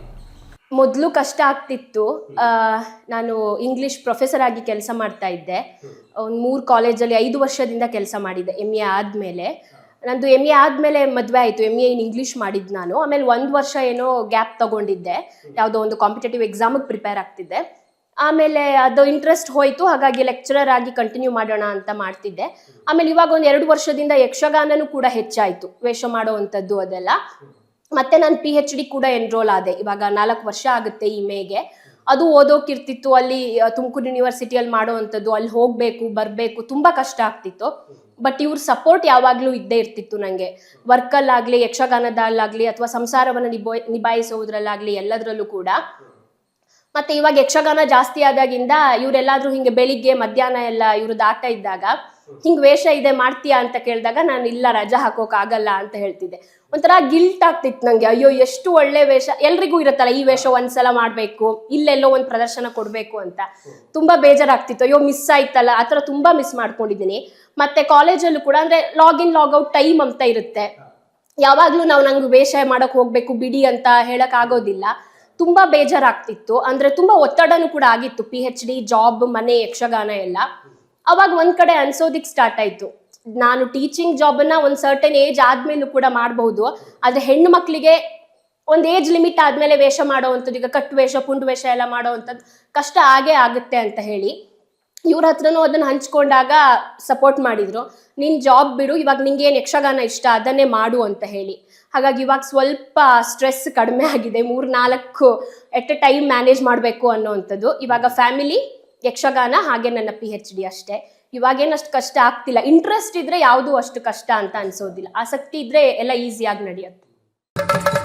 ಮೊದಲು ಕಷ್ಟ ಆಗ್ತಿತ್ತು. ಆ, ನಾನು ಇಂಗ್ಲಿಷ್ ಪ್ರೊಫೆಸರ್ ಆಗಿ ಕೆಲಸ ಮಾಡ್ತಾ ಇದ್ದೆ. ಒಂದು ಮೂರು ಕಾಲೇಜಲ್ಲಿ ಐದು ವರ್ಷದಿಂದ ಕೆಲಸ ಮಾಡಿದ್ದೆ ಎಂ ಎ ಆದಮೇಲೆ. ನಂದು ಎಂ ಎ ಆದಮೇಲೆ ಮದುವೆ ಆಯಿತು. ಎಂ ಎ ಇನ್ ಇಂಗ್ಲೀಷ್ ಮಾಡಿದ್ದು ನಾನು. ಆಮೇಲೆ ಒಂದು ವರ್ಷ ಏನೋ ಗ್ಯಾಪ್ ತಗೊಂಡಿದ್ದೆ. ಯಾವುದೋ ಒಂದು ಕಾಂಪಿಟೇಟಿವ್ ಎಕ್ಸಾಮಿಗೆ ಪ್ರಿಪೇರ್ ಆಗ್ತಿದ್ದೆ. ಆಮೇಲೆ ಅದು ಇಂಟ್ರೆಸ್ಟ್ ಹೋಯಿತು. ಹಾಗಾಗಿ ಲೆಕ್ಚರರ್ ಆಗಿ ಕಂಟಿನ್ಯೂ ಮಾಡೋಣ ಅಂತ ಮಾಡ್ತಿದ್ದೆ. ಆಮೇಲೆ ಇವಾಗ ಒಂದು ಎರಡು ವರ್ಷದಿಂದ ಯಕ್ಷಗಾನನೂ ಕೂಡ ಹೆಚ್ಚಾಯಿತು. ವೇಷ ಮಾಡುವಂಥದ್ದು ಅದೆಲ್ಲ. ಮತ್ತೆ ನಾನು ಪಿ ಹೆಚ್ ಡಿ ಕೂಡ ಎನ್ರೋಲ್ ಆದೆ. ಇವಾಗ ನಾಲ್ಕು ವರ್ಷ ಆಗುತ್ತೆ ಈ ಮೇಗೆ. ಅದು ಓದೋಕಿರ್ತಿತ್ತು ಅಲ್ಲಿ ತುಮಕೂರು ಯೂನಿವರ್ಸಿಟಿಯಲ್ಲಿ ಮಾಡುವಂಥದ್ದು. ಅಲ್ಲಿ ಹೋಗಬೇಕು, ಬರಬೇಕು ತುಂಬ ಕಷ್ಟ ಆಗ್ತಿತ್ತು. ಬಟ್ ಇವ್ರ ಸಪೋರ್ಟ್ ಯಾವಾಗಲೂ ಇದ್ದೇ ಇರ್ತಿತ್ತು ನನಗೆ ವರ್ಕಲ್ಲಾಗಲಿ ಯಕ್ಷಗಾನದಲ್ಲಾಗಲಿ ಅಥವಾ ಸಂಸಾರವನ್ನು ನಿಭೋ, ನಿಭಾಯಿಸೋದ್ರಲ್ಲಾಗಲಿ ಎಲ್ಲದರಲ್ಲೂ ಕೂಡ. ಮತ್ತೆ ಇವಾಗ ಯಕ್ಷಗಾನ ಜಾಸ್ತಿ ಆದಾಗಿಂದ ಇವರೆಲ್ಲಾದ್ರೂ ಹಿಂಗೆ ಬೆಳಿಗ್ಗೆ, ಮಧ್ಯಾಹ್ನ ಎಲ್ಲ ಇವ್ರದ್ದು ಆಟ ಇದ್ದಾಗ, ಹಿಂಗ್ ವೇಷ ಇದೆ, ಮಾಡ್ತೀಯಾ? ಅಂತ ಕೇಳಿದಾಗ ನಾನು, ಇಲ್ಲ, ರಜಾ ಹಾಕೋಕ್ ಆಗಲ್ಲ ಅಂತ ಹೇಳ್ತಿದ್ದೆ. ಒಂಥರ ಗಿಲ್ಟ್ ಆಗ್ತಿತ್ತು ನಂಗೆ. ಅಯ್ಯೋ, ಎಷ್ಟು ಒಳ್ಳೆ ವೇಷ. ಎಲ್ರಿಗೂ ಇರುತ್ತಲ್ಲ, ಈ ವೇಷ ಒಂದ್ಸಲ ಮಾಡ್ಬೇಕು, ಇಲ್ಲೆಲ್ಲೋ ಒಂದ್ ಪ್ರದರ್ಶನ ಕೊಡ್ಬೇಕು ಅಂತ. ತುಂಬಾ ಬೇಜಾರಾಗ್ತಿತ್ತು. ಅಯ್ಯೋ ಮಿಸ್ ಆಯ್ತಲ್ಲ, ಆ ತುಂಬಾ ಮಿಸ್ ಮಾಡ್ಕೊಂಡಿದ್ದೀನಿ. ಮತ್ತೆ ಕಾಲೇಜಲ್ಲೂ ಕೂಡ, ಅಂದ್ರೆ ಲಾಗಿನ್ ಔಟ್ ಟೈಮ್ ಅಂತ ಇರುತ್ತೆ. ಯಾವಾಗ್ಲೂ ನಾವು ನಂಗೆ ವೇಷ ಮಾಡಕ್ ಹೋಗ್ಬೇಕು, ಬಿಡಿ ಅಂತ ಹೇಳಕ್ ಆಗೋದಿಲ್ಲ. ತುಂಬಾ ಬೇಜಾರಾಗ್ತಿತ್ತು. ಅಂದ್ರೆ ತುಂಬಾ ಒತ್ತಡನೂ ಕೂಡ ಆಗಿತ್ತು. ಪಿ ಎಚ್ ಡಿ ಜಾಬ್ ಮನೆ, ಯಕ್ಷಗಾನ ಎಲ್ಲ. ಅವಾಗ ಒಂದ್ ಕಡೆ ಅನ್ಸೋದಿಕ್ ಸ್ಟಾರ್ಟ್ ಆಯ್ತು. ನಾನು ಟೀಚಿಂಗ್ ಜಾಬನ್ನ ಒಂದು ಸರ್ಟನ್ ಏಜ್ ಆದ್ಮೇಲೂ ಕೂಡ ಮಾಡಬಹುದು ಆದರೆ ಹೆಣ್ಣು ಮಕ್ಕಳಿಗೆ ಒಂದು ಏಜ್ ಲಿಮಿಟ್ ಆದಮೇಲೆ ವೇಷ ಮಾಡೋವಂಥದ್ದು, ಈಗ ಕಟ್ಟು ವೇಷ, ಪುಂಡು ವೇಷ ಎಲ್ಲ ಮಾಡೋವಂಥದ್ದು ಕಷ್ಟ ಆಗೇ ಆಗುತ್ತೆ ಅಂತ ಹೇಳಿ ಇವ್ರ ಹತ್ರನೂ ಅದನ್ನ ಹಂಚ್ಕೊಂಡಾಗ ಸಪೋರ್ಟ್ ಮಾಡಿದ್ರು. ನಿನ್ ಜಾಬ್ ಬಿಡು, ಇವಾಗ ನಿಂಗೆ ಏನು ಯಕ್ಷಗಾನ ಇಷ್ಟ ಅದನ್ನೇ ಮಾಡು ಅಂತ ಹೇಳಿ. ಹಾಗಾಗಿ ಇವಾಗ ಸ್ವಲ್ಪ ಸ್ಟ್ರೆಸ್ ಕಡಿಮೆ ಆಗಿದೆ. ಮೂರ್ ನಾಲ್ಕು ಎಟ್ ಎ ಟೈಮ್ ಮ್ಯಾನೇಜ್ ಮಾಡಬೇಕು ಅನ್ನೋವಂಥದ್ದು. ಇವಾಗ ಫ್ಯಾಮಿಲಿ ಯಕ್ಷಗಾನ ಹಾಗೆ ನನ್ನ ಪಿ ಎಚ್ ಡಿ ಅಷ್ಟೇ. ಇವಾಗೇನು ಅಷ್ಟು ಕಷ್ಟ ಆಗ್ತಿಲ್ಲ. ಇಂಟ್ರೆಸ್ಟ್ ಇದ್ರೆ ಯಾವುದು ಅಷ್ಟು ಕಷ್ಟ ಅಂತ ಅನ್ಸೋದಿಲ್ಲ. ಆಸಕ್ತಿ ಇದ್ರೆ ಎಲ್ಲ ಈಸಿಯಾಗಿ ನಡೆಯುತ್ತೆ.